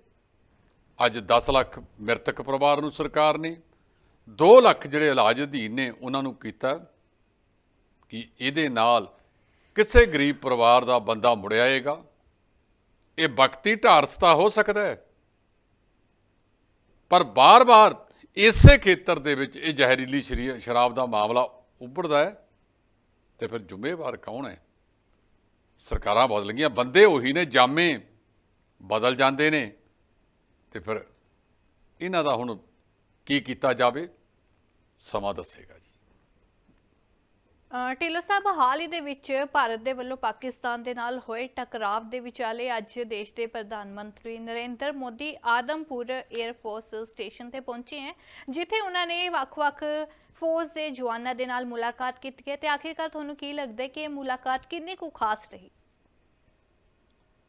ਅੱਜ 10 ਲੱਖ ਮ੍ਰਿਤਕ ਪਰਿਵਾਰ ਨੂੰ ਸਰਕਾਰ ਨੇ 2 ਲੱਖ ਜਿਹੜੇ ਇਲਾਜ ਅਧੀਨ ਨੇ, ਉਹਨਾਂ ਨੂੰ ਕੀਤਾ ਕਿ ਇਹਦੇ ਨਾਲ ਕਿਸੇ ਗਰੀਬ ਪਰਿਵਾਰ ਦਾ ਬੰਦਾ ਮੁੜਿਆਏਗਾ ਇਹ ਵਕਤੀ ਢਾਰਸਤਾ ਹੋ ਸਕਦਾ ਹੈ ਪਰ ਬਾਰ-ਬਾਰ ਇਸੇ ਖੇਤਰ ਦੇ ਵਿੱਚ ਇਹ ਜ਼ਹਿਰੀਲੀ ਸ਼ਰੀ- ਸ਼ਰਾਬ ਦਾ ਮਾਮਲਾ ਉੱਭੜਦਾ ਹੈ ਤੇ ਫਿਰ ਜ਼ਿੰਮੇਵਾਰ ਕੌਣ ਹੈ? ਸਰਕਾਰਾਂ ਬਦਲ ਗਈਆਂ ਬੰਦੇ ਉਹੀ ਨੇ, ਜਾਮੇ ਬਦਲ ਜਾਂਦੇ ਨੇ। ਤੇ ਫਿਰ ਇਹਨਾਂ ਦਾ ਹੁਣ ਕੀ ਕੀਤਾ ਜਾਵੇ? ਸਮਾਂ ਦੱਸੇਗਾ ਜੀ ਢਿੱਲੋਂ ਸਾਹਿਬ, ਹਾਲ ਹੀ ਦੇ ਵਿੱਚ ਭਾਰਤ ਦੇ ਵੱਲੋਂ ਪਾਕਿਸਤਾਨ ਦੇ ਨਾਲ ਹੋਏ ਟਕਰਾਵ ਦੇ ਵਿਚਾਲੇ ਅੱਜ ਦੇਸ਼ ਦੇ ਪ੍ਰਧਾਨ ਮੰਤਰੀ Narendra Modi Adampur air force station ਤੇ ਪਹੁੰਚੇ ਹੈ, ਜਿੱਥੇ ਉਹਨਾਂ ਨੇ ਵੱਖ-ਵੱਖ ਫੌਜ ਦੇ ਜਵਾਨਾਂ ਦੇ ਨਾਲ ਮੁਲਾਕਾਤ ਕੀਤੀ ਹੈ ਤੇ ਆਖਿਰਕਾਰ ਤੁਹਾਨੂੰ ਕੀ ਲੱਗਦਾ ਹੈ ਕਿ ਇਹ ਮੁਲਾਕਾਤ ਕਿੰਨੀ ਕੁ ਖਾਸ ਰਹੀ?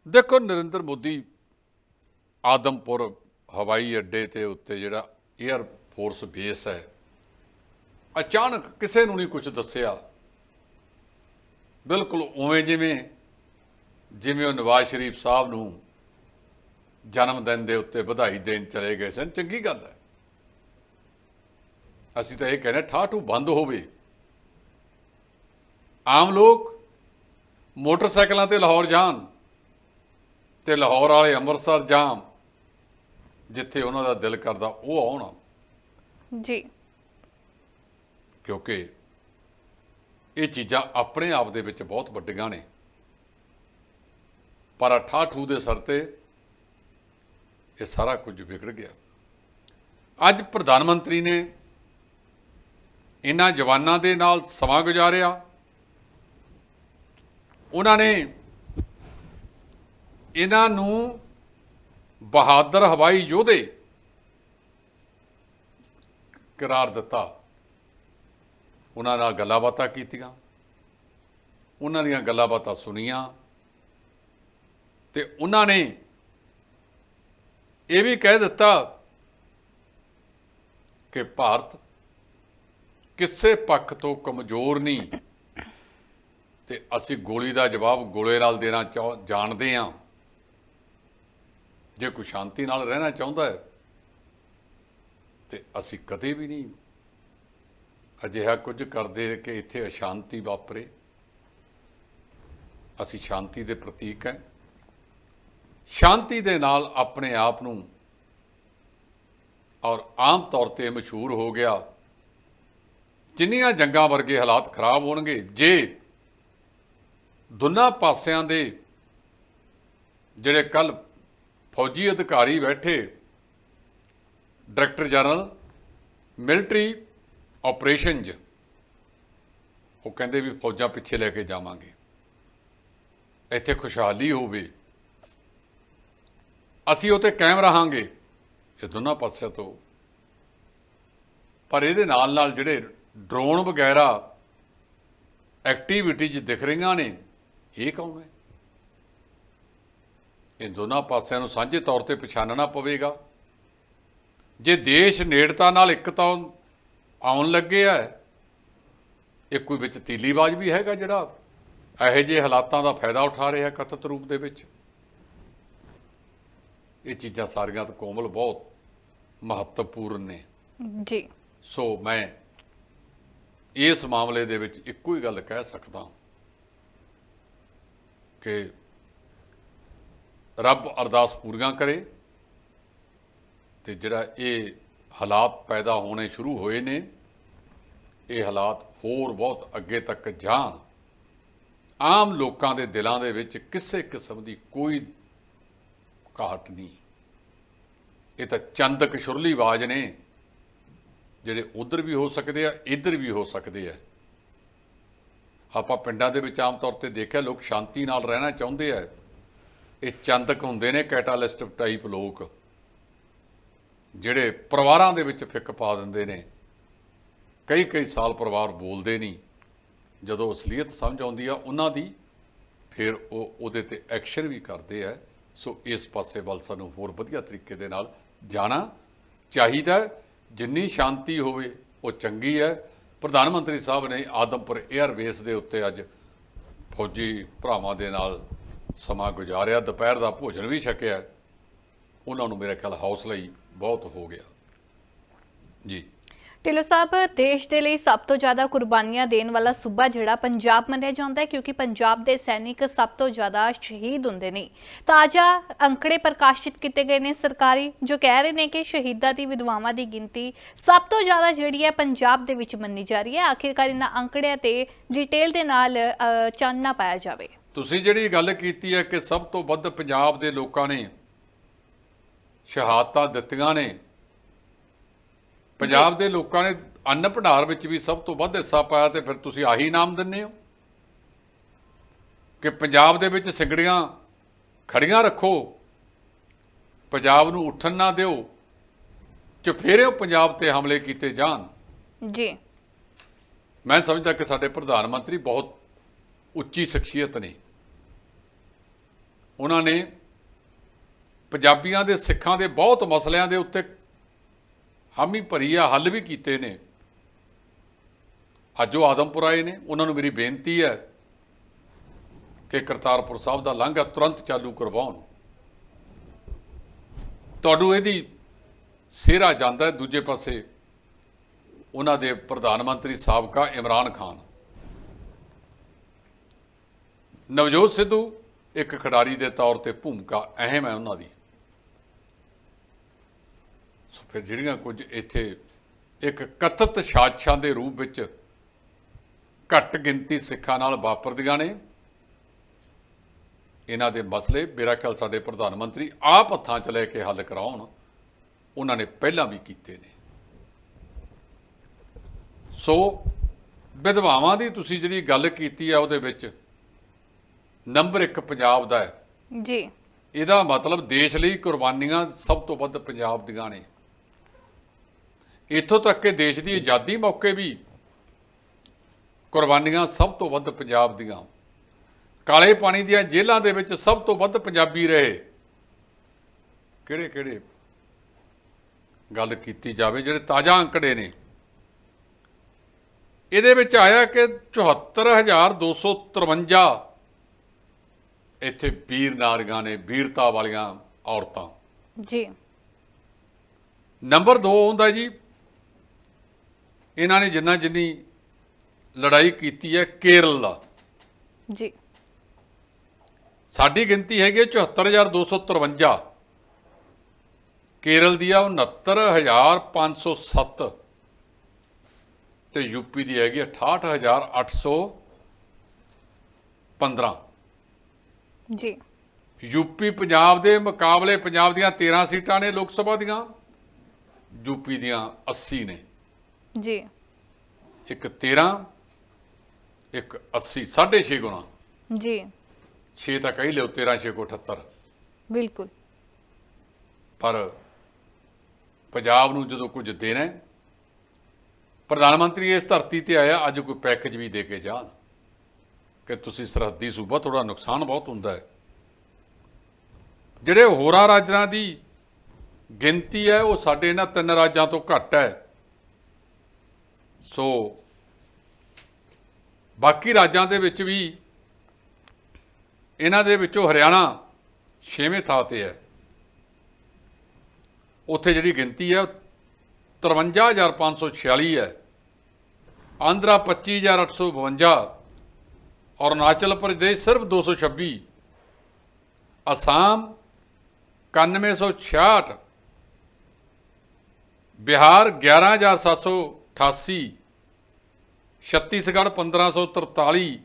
ਦੇਖੋ, ਨਰਿੰਦਰ ਮੋਦੀ ਆਦਮਪੁਰ ਹਵਾਈ ਅੱਡੇ ਤੇ ਉੱਤੇ ਜਿਹੜਾ 에ਅਰ ਫੋਰਸ ਬੇਸ ਹੈ, ਅਚਾਨਕ ਕਿਸੇ ਨੂੰ ਨਹੀਂ ਕੁਝ ਦੱਸਿਆ। ਬਿਲਕੁਲ ਉਵੇਂ ਜਿਵੇਂ ਜਿਵੇਂ ਉਹ ਨਵਾਜ਼ ਸ਼ਰੀਫ ਸਾਹਿਬ ਨੂੰ ਜਨਮ ਦਿਨ ਦੇ ਉੱਤੇ ਵਧਾਈ ਦੇਣ ਚਲੇ ਗਏ ਸਨ ਚੰਗੀ ਗੱਲ ਹੈ। ਅਸੀਂ ਤਾਂ ਇਹ ਕਹਿੰਦੇ ਠਾਠੂ ਬੰਦ ਹੋਵੇ। ਆਮ ਲੋਕ ਮੋਟਰਸਾਈਕਲਾਂ ਤੇ ਲਾਹੌਰ ਜਾਣ ਤੇ ਲਾਹੌਰ ਵਾਲੇ ਅੰਮ੍ਰਿਤਸਰ ਜਾਮ ਜਿੱਥੇ ਉਹਨਾਂ ਦਾ ਦਿਲ ਕਰਦਾ ਉਹ ਆਉਣ। ਜੀ। ਕਿਉਂਕਿ ਇਹ ਚੀਜ਼ਾਂ ਆਪਣੇ ਆਪ ਦੇ ਵਿੱਚ ਬਹੁਤ ਵੱਡੀਆਂ ਨੇ। ਪਰ ਠਾਠੂ ਦੇ ਸਰ ਤੇ ਇਹ ਸਾਰਾ ਕੁਝ ਵਿਗੜ ਗਿਆ। ਅੱਜ ਪ੍ਰਧਾਨ ਮੰਤਰੀ ਨੇ ਇਹਨਾਂ ਜਵਾਨਾਂ ਦੇ ਨਾਲ ਸਮਾਂ ਗੁਜ਼ਾਰਿਆ। ਉਹਨਾਂ ਨੇ ਇਹਨਾਂ ਨੂੰ ਬਹਾਦਰ ਹਵਾਈ ਯੋਧੇ ਕਰਾਰ ਦਿੱਤਾ। ਉਹਨਾਂ ਨਾਲ ਗੱਲਾਂ ਬਾਤਾਂ ਕੀਤੀਆਂ, ਉਹਨਾਂ ਦੀਆਂ ਗੱਲਾਂ ਬਾਤਾਂ ਸੁਣੀਆਂ ਤੇ ਉਹਨਾਂ ਨੇ ਇਹ ਵੀ ਕਹਿ ਦਿੱਤਾ ਕਿ ਭਾਰਤ ਕਿਸੇ ਪੱਖ ਤੋਂ ਕਮਜ਼ੋਰ ਨਹੀਂ ਤੇ ਅਸੀਂ ਗੋਲੀ ਦਾ ਜਵਾਬ ਗੋਲੇ ਨਾਲ ਦੇਣਾ ਚਾਹ, ਜਾਣਦੇ ਹਾਂ। ਜੇ ਕੋਈ ਸ਼ਾਂਤੀ ਨਾਲ ਰਹਿਣਾ ਚਾਹੁੰਦਾ ਹੈ ਤੇ ਅਸੀਂ ਕਦੇ ਵੀ ਨਹੀਂ ਅਜਿਹਾ ਕੁਝ ਕਰਦੇ ਕਿ ਇੱਥੇ ਅਸ਼ਾਂਤੀ ਵਾਪਰੇ। ਅਸੀਂ ਸ਼ਾਂਤੀ ਦੇ ਪ੍ਰਤੀਕ ਹੈ। ਸ਼ਾਂਤੀ ਦੇ ਨਾਲ ਆਪਣੇ ਆਪ ਨੂੰ ਔਰ ਆਮ ਤੌਰ ਤੇ ਮਸ਼ਹੂਰ ਹੋ ਗਿਆ। ਜਿੰਨੀਆਂ ਜੰਗਾਂ ਵਰਗੇ ਹਾਲਾਤ ਖਰਾਬ ਹੋਣਗੇ, ਜੇ ਦੋਨਾਂ ਪਾਸਿਆਂ ਦੇ ਜਿਹੜੇ ਕੱਲ ਫੌਜੀ ਅਧਿਕਾਰੀ ਬੈਠੇ, ਡਾਇਰੈਕਟਰ ਜਨਰਲ, ਮਿਲਟਰੀ ਆਪਰੇਸ਼ਨਜ਼ ਉਹ ਕਹਿੰਦੇ ਵੀ ਫੌਜਾਂ ਪਿੱਛੇ ਲੈ ਕੇ ਜਾਵਾਂਗੇ। ਇੱਥੇ ਖੁਸ਼ਹਾਲੀ ਹੋਵੇ। ਅਸੀਂ ਉਤੇ ਕਾਇਮ ਰਹਾਂਗੇ ਇਹ ਦੋਨਾਂ ਪਾਸਿਆਂ ਤੋਂ। ਪਰ ਇਹਦੇ ਨਾਲ ਨਾਲ ਜਿਹੜੇ ਡਰੋਨ ਵਗੈਰਾ ਐਕਟੀਵਿਟੀਜ਼ ਦਿਖ ਰਹੀਆਂ ਨੇ, ਇਹ ਕੌਣ ਹੈ? ਇਹ ਦੋਨਾਂ ਪਾਸਿਆਂ ਨੂੰ ਸਾਂਝੇ ਤੌਰ ਤੇ ਪਛਾਣਨਾ ਪਵੇਗਾ। ਜੇ ਦੇਸ਼ ਨੇੜਤਾ ਨਾਲ ਇੱਕ ਤਾਂ ਆਉਣ ਲੱਗੇ ਆ। ਇਹ ਕੋਈ ਵਿੱਚ ਤੀਲੀਬਾਜ਼ ਵੀ ਹੈਗਾ ਜਿਹੜਾ ਇਹੋ ਜਿਹੇ ਹਾਲਾਤਾਂ ਦਾ ਫਾਇਦਾ ਉਠਾ ਰਿਹਾ ਕਥਿਤ ਰੂਪ ਦੇ ਵਿੱਚ? ਇਹ ਚੀਜ਼ਾਂ ਸਾਰੀਆਂ ਤਾਂ ਕੋਮਲ ਬਹੁਤ ਮਹੱਤਵਪੂਰਨ ਨੇ। ਜੀ। ਸੋ ਮੈਂ ਇਸ ਮਾਮਲੇ ਦੇ ਵਿੱਚ ਇੱਕੋ ਹੀ ਗੱਲ ਕਹਿ ਸਕਦਾ ਕਿ ਰੱਬ ਅਰਦਾਸ ਪੂਰੀਆਂ ਕਰੇ ਤੇ ਜਿਹੜਾ ਇਹ ਹਾਲਾਤ ਪੈਦਾ ਹੋਣੇ ਸ਼ੁਰੂ ਹੋਏ ਨੇ। ਇਹ ਹਾਲਾਤ ਹੋਰ ਬਹੁਤ ਅੱਗੇ ਤੱਕ ਜਾਣ। ਆਮ ਲੋਕਾਂ ਦੇ ਦਿਲਾਂ ਦੇ ਵਿੱਚ ਕਿਸੇ ਕਿਸਮ ਦੀ ਕੋਈ ਘਾਟ ਨਹੀਂ। ਇਹ ਤਾਂ ਚੰਦਕ ਸ਼ੁਰਲੀ ਆਵਾਜ਼ ਨੇ। ਜਿਹੜੇ ਉਧਰ ਵੀ ਹੋ ਸਕਦੇ ਆ, ਇੱਧਰ ਵੀ ਹੋ ਸਕਦੇ ਆ। ਆਪਾਂ ਪਿੰਡਾਂ ਦੇ ਵਿੱਚ ਆਮ ਤੌਰ ਤੇ ਦੇਖਿਆ, ਲੋਕ ਸ਼ਾਂਤੀ ਨਾਲ ਰਹਿਣਾ ਚਾਹੁੰਦੇ ਆ। ਇਹ ਚੰਦਕ ਹੁੰਦੇ ਨੇ, ਕੈਟਾਲਿਸਟ ਟਾਈਪ ਲੋਕ। ਜਿਹੜੇ ਪਰਿਵਾਰਾਂ ਦੇ ਵਿੱਚ ਫਿੱਕ ਪਾ ਦਿੰਦੇ ਨੇ, ਕਈ ਕਈ ਸਾਲ ਪਰਿਵਾਰ ਬੋਲਦੇ ਨਹੀਂ। ਜਦੋਂ ਅਸਲੀਅਤ ਸਮਝ ਆਉਂਦੀ ਆ, ਉਹਨਾਂ ਦੀ ਫਿਰ ਉਹ ਉਹਦੇ ਤੇ ਐਕਸ਼ਨ ਵੀ ਕਰਦੇ ਆ। ਸੋ ਇਸ ਪਾਸੇ ਵੱਲ ਸਾਨੂੰ ਹੋਰ ਵਧੀਆ ਤਰੀਕੇ ਦੇ ਨਾਲ ਜਾਣਾ ਚਾਹੀਦਾ ਜਿੰਨੀ ਸ਼ਾਂਤੀ ਹੋਵੇ, ਉਹ ਚੰਗੀ ਹੈ। ਪ੍ਰਧਾਨ ਮੰਤਰੀ ਸਾਹਿਬ ਨੇ ਆਦਮਪੁਰ 에ਅਰਬੇਸ ਦੇ ਉੱਤੇ ਅੱਜ ਫੌਜੀ ਭਰਾਵਾਂ ਦੇ ਨਾਲ ਸਮਾਂ ਗੁਜ਼ਾਰਿਆ। ਦੁਪਹਿਰ ਦਾ ਭੋਜਨ ਵੀ ਛਕਿਆ। ਉਹਨਾਂ ਨੂੰ ਮੇਰੇ ਖਿਆਲ ਹੌਸਲਾ ਹੀ ਬਹੁਤ ਹੋ ਗਿਆ। ਜੀ। ਢਿੱਲੋਂ ਸਾਹਿਬ ਦੇਸ਼ ਦੇ ਲਈ ਸਭ ਤੋਂ ਜ਼ਿਆਦਾ ਕੁਰਬਾਨੀਆਂ ਦੇਣ ਵਾਲਾ ਸੂਬਾ ਜਿਹੜਾ ਪੰਜਾਬ ਮੰਨਿਆ ਜਾਂਦਾ ਹੈ ਕਿਉਂਕਿ ਪੰਜਾਬ ਦੇ ਸੈਨਿਕ ਸਭ ਤੋਂ ਜ਼ਿਆਦਾ ਸ਼ਹੀਦ ਹੁੰਦੇ ਨੇ। ਤਾਜ਼ਾ ਅੰਕੜੇ ਪ੍ਰਕਾਸ਼ਿਤ ਕੀਤੇ ਗਏ ਨੇ ਸਰਕਾਰੀ ਜੋ ਕਹਿ ਰਹੇ ਨੇ ਕਿ ਸ਼ਹੀਦਾਂ ਦੀ ਵਿਧਵਾਵਾਂ ਦੀ ਗਿਣਤੀ ਸਭ ਤੋਂ ਜ਼ਿਆਦਾ ਜਿਹੜੀ ਹੈ ਪੰਜਾਬ ਦੇ ਵਿੱਚ ਮੰਨੀ ਜਾ ਰਹੀ ਹੈ। ਆਖਿਰਕਾਰ ਇਹਨਾਂ ਅੰਕੜਿਆਂ ਤੇ ਡਿਟੇਲ ਦੇ ਨਾਲ ਚਾਨਣਾ ਪਾਇਆ ਜਾਵੇ। ਤੁਸੀਂ ਜਿਹੜੀ ਗੱਲ ਕੀਤੀ ਹੈ ਕਿ ਸਭ ਤੋਂ ਵੱਧ ਪੰਜਾਬ ਦੇ ਲੋਕਾਂ ਨੇ ਸ਼ਹਾਦਤਾਂ ਦਿੱਤੀਆਂ ਨੇ। ਪੰਜਾਬ ਦੇ ਲੋਕਾਂ ਨੇ ਅੰਨ ਭੰਡਾਰ ਵਿੱਚ ਵੀ ਸਭ ਤੋਂ ਵੱਧ ਹਿੱਸਾ ਪਾਇਆ ਤੇ ਫਿਰ ਤੁਸੀਂ ਆਹੀ ਨਾਮ ਦਿੰਦੇ ਹੋ? ਕਿ ਪੰਜਾਬ ਦੇ ਵਿੱਚ ਸਿੰਗੜੀਆਂ ਖੜੀਆਂ ਰੱਖੋ ਪੰਜਾਬ ਨੂੰ ਉੱਠਣ ਨਾ ਦਿਓ ਚੁਫੇਰਿਓ ਪੰਜਾਬ ਤੇ ਹਮਲੇ ਕੀਤੇ ਜਾਣ। ਜੀ। ਮੈਂ ਸਮਝਦਾ ਕਿ ਸਾਡੇ ਪ੍ਰਧਾਨ ਮੰਤਰੀ ਬਹੁਤ ਉੱਚੀ ਸ਼ਖਸੀਅਤ ਨੇ। ਉਹਨਾਂ ਨੇ ਪੰਜਾਬੀਆਂ ਦੇ, ਸਿੱਖਾਂ ਦੇ ਬਹੁਤ ਮਸਲਿਆਂ ਦੇ ਉੱਤੇ ਹਾਮੀ ਭਰੀ ਆ, ਹੱਲ ਵੀ ਕੀਤੇ ਨੇ। ਅੱਜ ਉਹ ਆਦਮਪੁਰ ਆਏ ਨੇ। ਉਹਨਾਂ ਨੂੰ ਮੇਰੀ ਬੇਨਤੀ ਹੈ ਕਿ ਕਰਤਾਰਪੁਰ ਸਾਹਿਬ ਦਾ ਲਾਂਘਾ ਤੁਰੰਤ ਚਾਲੂ ਕਰਵਾਉਣ। ਤੁਹਾਨੂੰ ਇਹਦੀ ਸਿਹਰਾ ਜਾਂਦਾ ਦੂਜੇ ਪਾਸੇ ਉਹਨਾਂ ਦੇ ਪ੍ਰਧਾਨ ਮੰਤਰੀ ਸਾਬਕਾ ਇਮਰਾਨ ਖਾਨ। ਨਵਜੋਤ ਸਿੱਧੂ ਇੱਕ ਖਿਡਾਰੀ ਦੇ ਤੌਰ ਤੇ ਭੂਮਿਕਾ ਅਹਿਮ ਹੈ ਉਹਨਾਂ ਦੀ। ਫਿਰ ਜਿਹੜੀਆਂ ਕੁਝ ਇੱਥੇ ਇੱਕ ਕਥਿਤ ਸਾਜ਼ਿਸ਼ਾਂ ਦੇ ਰੂਪ ਵਿੱਚ ਘੱਟ ਗਿਣਤੀ ਸਿੱਖਾਂ ਨਾਲ ਵਾਪਰਦੀਆਂ ਨੇ ਇਹਨਾਂ ਦੇ ਮਸਲੇ ਮੇਰਾ ਖਿਆਲ ਸਾਡੇ ਪ੍ਰਧਾਨ ਮੰਤਰੀ ਆਪ ਹੱਥਾਂ 'ਚ ਲੈ ਕੇ ਹੱਲ ਕਰਾਉਣ ਉਹਨਾਂ ਨੇ ਪਹਿਲਾਂ ਵੀ ਕੀਤੇ ਨੇ। ਸੋ ਵਿਧਵਾਵਾਂ ਦੀ ਤੁਸੀਂ ਜਿਹੜੀ ਗੱਲ ਕੀਤੀ ਆ ਉਹਦੇ ਵਿੱਚ ਨੰਬਰ 1 ਪੰਜਾਬ ਦਾ ਹੈ। ਜੀ। ਇਹਦਾ ਮਤਲਬ ਦੇਸ਼ ਲਈ ਕੁਰਬਾਨੀਆਂ ਸਭ ਤੋਂ ਵੱਧ ਪੰਜਾਬ ਦੀਆਂ ਨੇ। ਇੱਥੋਂ ਤੱਕ ਕਿ ਦੇਸ਼ ਦੀ ਆਜ਼ਾਦੀ ਮੌਕੇ ਵੀ ਕੁਰਬਾਨੀਆਂ ਸਭ ਤੋਂ ਵੱਧ ਪੰਜਾਬ ਦੀਆਂ। ਕਾਲੇ ਪਾਣੀ ਦੀਆਂ ਜੇਲ੍ਹਾਂ ਦੇ ਵਿੱਚ ਸਭ ਤੋਂ ਵੱਧ ਪੰਜਾਬੀ ਰਹੇ। ਕਿਹੜੇ ਕਿਹੜੇ ਗੱਲ ਕੀਤੀ ਜਾਵੇ ਜਿਹੜੇ ਤਾਜ਼ਾ ਅੰਕੜੇ ਨੇ। ਇਹਦੇ ਵਿੱਚ ਆਇਆ ਕਿ 74253 ਇੱਥੇ ਵੀਰ ਨਾਰੀਆਂ ਨੇ ਵੀਰਤਾ ਵਾਲੀਆਂ ਔਰਤਾਂ। ਜੀ। ਨੰਬਰ 2 ਹੁੰਦਾ ਜੀ ਇਹਨਾਂ ਨੇ ਜਿੰਨਾ ਜਿੰਨੀ ਲੜਾਈ ਕੀਤੀ ਹੈ ਕੇਰਲ ਦਾ। ਜੀ। ਸਾਡੀ ਗਿਣਤੀ ਹੈਗੀ ਹੈ 74253 ਕੇਰਲ ਦੀ ਆ 69507 ਤੇ ਯੂਪੀ ਦੀ ਹੈਗੀ ਹੈ 68815 ਜੀ। ਯੂਪੀ ਪੰਜਾਬ ਦੇ ਮੁਕਾਬਲੇ ਪੰਜਾਬ ਦੀਆਂ 13 ਸੀਟਾਂ ਨੇ ਲੋਕ ਸਭਾ ਦੀਆਂ। ਯੂਪੀ ਦੀਆਂ 80 ਨੇ। ਜੀ। ਇੱਕ 13 ਇੱਕ 80 6.5 ਗੁਣਾ। ਜੀ। 6 ਤਾਂ ਕਹੀ ਲਿਓ 13 6 ਕੋ 78 ਬਿਲਕੁਲ। ਪਰ ਪੰਜਾਬ ਨੂੰ ਜਦੋਂ ਕੁਝ ਦੇਣਾ ਹੈ, ਪ੍ਰਧਾਨ ਮੰਤਰੀ ਇਸ ਧਰਤੀ ਤੇ ਆਇਆ ਅੱਜ ਕੋਈ ਪੈਕੇਜ ਵੀ ਦੇ ਕੇ ਜਾਣ। ਕਿ ਤੁਸੀਂ ਸਰਹੱਦੀ ਸੂਬਾ ਥੋੜਾ ਨੁਕਸਾਨ ਬਹੁਤ ਹੁੰਦਾ ਹੈ। ਜਿਹੜੇ ਹੋਰਾਂ ਰਾਜਾਂ ਦੀ ਗਿਣਤੀ ਹੈ ਉਹ ਸਾਡੇ ਇਹਨਾਂ ਤਿੰਨ ਰਾਜਾਂ ਤੋਂ ਘੱਟ ਹੈ। ਸੋ ਬਾਕੀ ਰਾਜਾਂ ਦੇ ਵਿੱਚ ਵੀ ਇਹਨਾਂ ਦੇ ਵਿੱਚੋਂ ਹਰਿਆਣਾ 6ਵੇਂ ਥਾਂ ਤੇ ਹੈ। ਉੱਥੇ ਜਿਹੜੀ ਗਿਣਤੀ ਹੈ 53546 ਹੈ। ਆਂਧਰਾ 25852 ਔਰ ਅਰੁਣਾਚਲ ਪ੍ਰਦੇਸ਼ ਸਿਰਫ 226 ਅਸਾਮ 9166 ਬਿਹਾਰ 11788 ਛੱਤੀਸਗੜ੍ਹ 1543